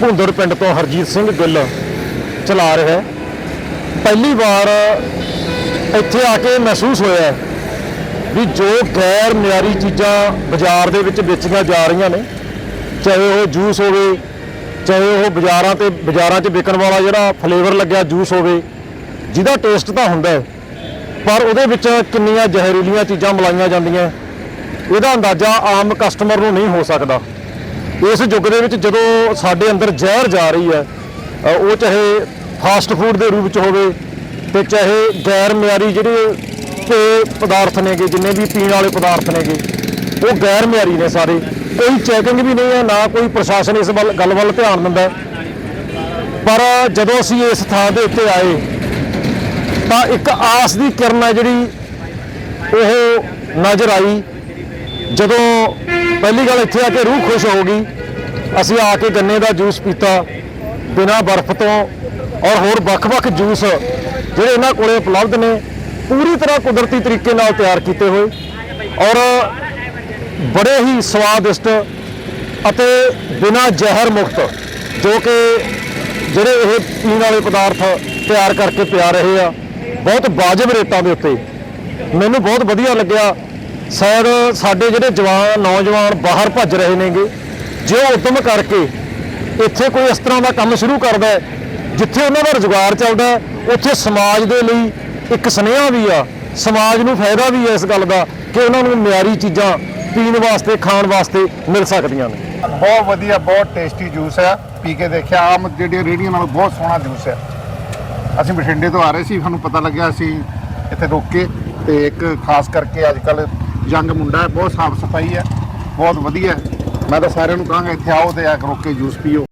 ਭੁੰਦੜ ਪਿੰਡ ਤੋਂ ਹਰਜੀਤ ਸਿੰਘ ਗਿੱਲ ਚਲਾ ਰਿਹਾ ਹੈ। ਪਹਿਲੀ ਵਾਰ ਇੱਥੇ ਆ ਕੇ ਮਹਿਸੂਸ ਹੋਇਆ ਹੈ ਵੀ ਜੋ ਗੈਰ ਮਿਆਰੀ ਚੀਜ਼ਾਂ ਬਾਜ਼ਾਰ ਦੇ ਵਿੱਚ ਵੇਚੀਆਂ ਜਾ ਰਹੀਆਂ ਨੇ, ਚਾਹੇ ਉਹ ਜੂਸ ਹੋਵੇ, ਚਾਹੇ ਉਹ ਬਾਜ਼ਾਰਾਂ ਤੇ, ਬਾਜ਼ਾਰਾਂ 'ਚ ਵਿਕਣ ਵਾਲਾ ਜਿਹੜਾ ਫਲੇਵਰ ਲੱਗਿਆ ਜੂਸ ਹੋਵੇ, ਜਿਹਦਾ ਟੇਸਟ ਤਾਂ ਹੁੰਦਾ ਹੈ, ਪਰ ਉਹਦੇ ਵਿੱਚ ਕਿੰਨੀਆਂ ਜ਼ਹਿਰੀਲੀਆਂ ਚੀਜ਼ਾਂ ਮਿਲਾਈਆਂ ਜਾਂਦੀਆਂ, ਇਹਦਾ ਅੰਦਾਜ਼ਾ ਆਮ ਕਸਟਮਰ ਨੂੰ ਨਹੀਂ ਹੋ ਸਕਦਾ। ਇਸ ਯੁੱਗ ਦੇ ਵਿੱਚ ਜਦੋਂ ਸਾਡੇ ਅੰਦਰ ਜ਼ਹਿਰ ਜਾ ਰਹੀ ਹੈ ਉਹ ਚਾਹੇ ਫਾਸਟ ਫੂਡ ਦੇ ਰੂਪ ਚ ਹੋਵੇ ਤੇ ਚਾਹੇ ਗੈਰ ਮਿਆਰੀ ਜਿਹੜੇ ਤੇ ਪਦਾਰਥ ਨੇਗੇ ਜਿੰਨੇ ਵੀ ਪੀਣ ਵਾਲੇ ਪਦਾਰਥ ਨੇਗੇ ਉਹ ਗੈਰ ਮਿਆਰੀ ਨੇ ਸਾਰੇ। ਕੋਈ ਚੈਕਿੰਗ ਵੀ ਨਹੀਂ ਹੈ, ਨਾ ਕੋਈ ਪ੍ਰਸ਼ਾਸਨ ਇਸ ਵੱਲ, ਗੱਲ ਵੱਲ ਧਿਆਨ ਦਿੰਦਾ। ਪਰ ਜਦੋਂ ਅਸੀਂ ਇਸ ਥਾਂ ਦੇ ਉੱਤੇ ਆਏ, ਤਾਂ ਇੱਕ ਆਸ ਦੀ ਕਿਰਨ ਹੈ ਜਿਹੜੀ ਉਹ ਨਜ਼ਰ ਆਈ। ਜਦੋਂ ਪਹਿਲੀ ਗੱਲ ਇੱਥੇ ਆ ਕੇ ਰੂਹ ਖੁਸ਼ ਹੋ ਗਈ, ਅਸੀਂ ਆ ਕੇ ਗੰਨੇ ਦਾ ਜੂਸ ਪੀਤਾ, ਬਿਨਾਂ ਬਰਫ਼ ਤੋਂ, ਔਰ ਹੋਰ ਵੱਖ-ਵੱਖ ਜੂਸ ਜਿਹੜੇ ਇਹਨਾਂ ਕੋਲੇ ਉਪਲਬਧ ਨੇ। ਪੂਰੀ ਤਰ੍ਹਾਂ ਕੁਦਰਤੀ ਤਰੀਕੇ ਨਾਲ ਤਿਆਰ ਕੀਤੇ ਹੋਏ ਔਰ ਬੜੇ ਹੀ ਸਵਾਦਿਸ਼ਟ ਅਤੇ ਬਿਨਾਂ ਜ਼ਹਿਰ ਮੁਕਤ ਜੋ ਕਿ ਜਿਹੜੇ ਇਹ ਪੀਣ ਵਾਲੇ ਪਦਾਰਥ ਤਿਆਰ ਕਰਕੇ ਪਿਆ ਰਹੇ ਆ, ਬਹੁਤ ਵਾਜਬ ਰੇਟਾਂ ਦੇ ਉੱਤੇ। ਮੈਨੂੰ ਬਹੁਤ ਵਧੀਆ ਲੱਗਿਆ। ਸ਼ਾਇਦ ਸਾਡੇ ਜਿਹੜੇ ਜਵਾਨ, ਨੌਜਵਾਨ ਬਾਹਰ ਭੱਜ ਰਹੇ ਨੇਗੇ, ਜੇ ਉਹ ਉਦਮ ਕਰਕੇ ਇੱਥੇ ਕੋਈ ਇਸ ਤਰ੍ਹਾਂ ਦਾ ਕੰਮ ਸ਼ੁਰੂ ਕਰਦਾ ਜਿੱਥੇ ਉਹਨਾਂ ਦਾ ਰੁਜ਼ਗਾਰ ਚੱਲਦਾ ਉੱਥੇ ਸਮਾਜ ਦੇ ਲਈ ਇੱਕ ਸੁਨੇਹਾ ਵੀ ਆ, ਸਮਾਜ ਨੂੰ ਫਾਇਦਾ ਵੀ ਹੈ ਇਸ ਗੱਲ ਦਾ ਕਿ ਉਹਨਾਂ ਨੂੰ ਮਿਆਰੀ ਚੀਜ਼ਾਂ ਪੀਣ ਵਾਸਤੇ, ਖਾਣ ਵਾਸਤੇ ਮਿਲ ਸਕਦੀਆਂ ਨੇ। ਬਹੁਤ ਵਧੀਆ, ਬਹੁਤ ਟੇਸਟੀ ਜੂਸ ਹੈ ਪੀ ਕੇ ਦੇਖਿਆ, ਆਮ ਜਿਹੜੀਆਂ ਰੇਹੜੀਆਂ ਨਾਲੋਂ ਬਹੁਤ ਸੋਹਣਾ ਜੂਸ ਹੈ ਅਸੀਂ ਬਠਿੰਡੇ ਤੋਂ ਆ ਰਹੇ ਸੀ, ਸਾਨੂੰ ਪਤਾ ਲੱਗਿਆ ਅਸੀਂ ਇੱਥੇ ਰੁਕ ਕੇ ਤੇ ਇੱਕ ਖਾਸ ਕਰਕੇ ਅੱਜ ਕੱਲ ਯੰਗ ਮੁੰਡਾ ਬਹੁਤ ਸਾਫ਼ ਸਫ਼ਾਈ ਹੈ, ਬਹੁਤ ਵਧੀਆ। ਮੈਂ ਤਾਂ ਸਾਰਿਆਂ ਨੂੰ ਕਹਾਂਗਾ, ਇੱਥੇ ਆਓ ਤੇ ਆ ਕੇ ਰੁਕ ਕੇ ਜੂਸ ਪੀਓ।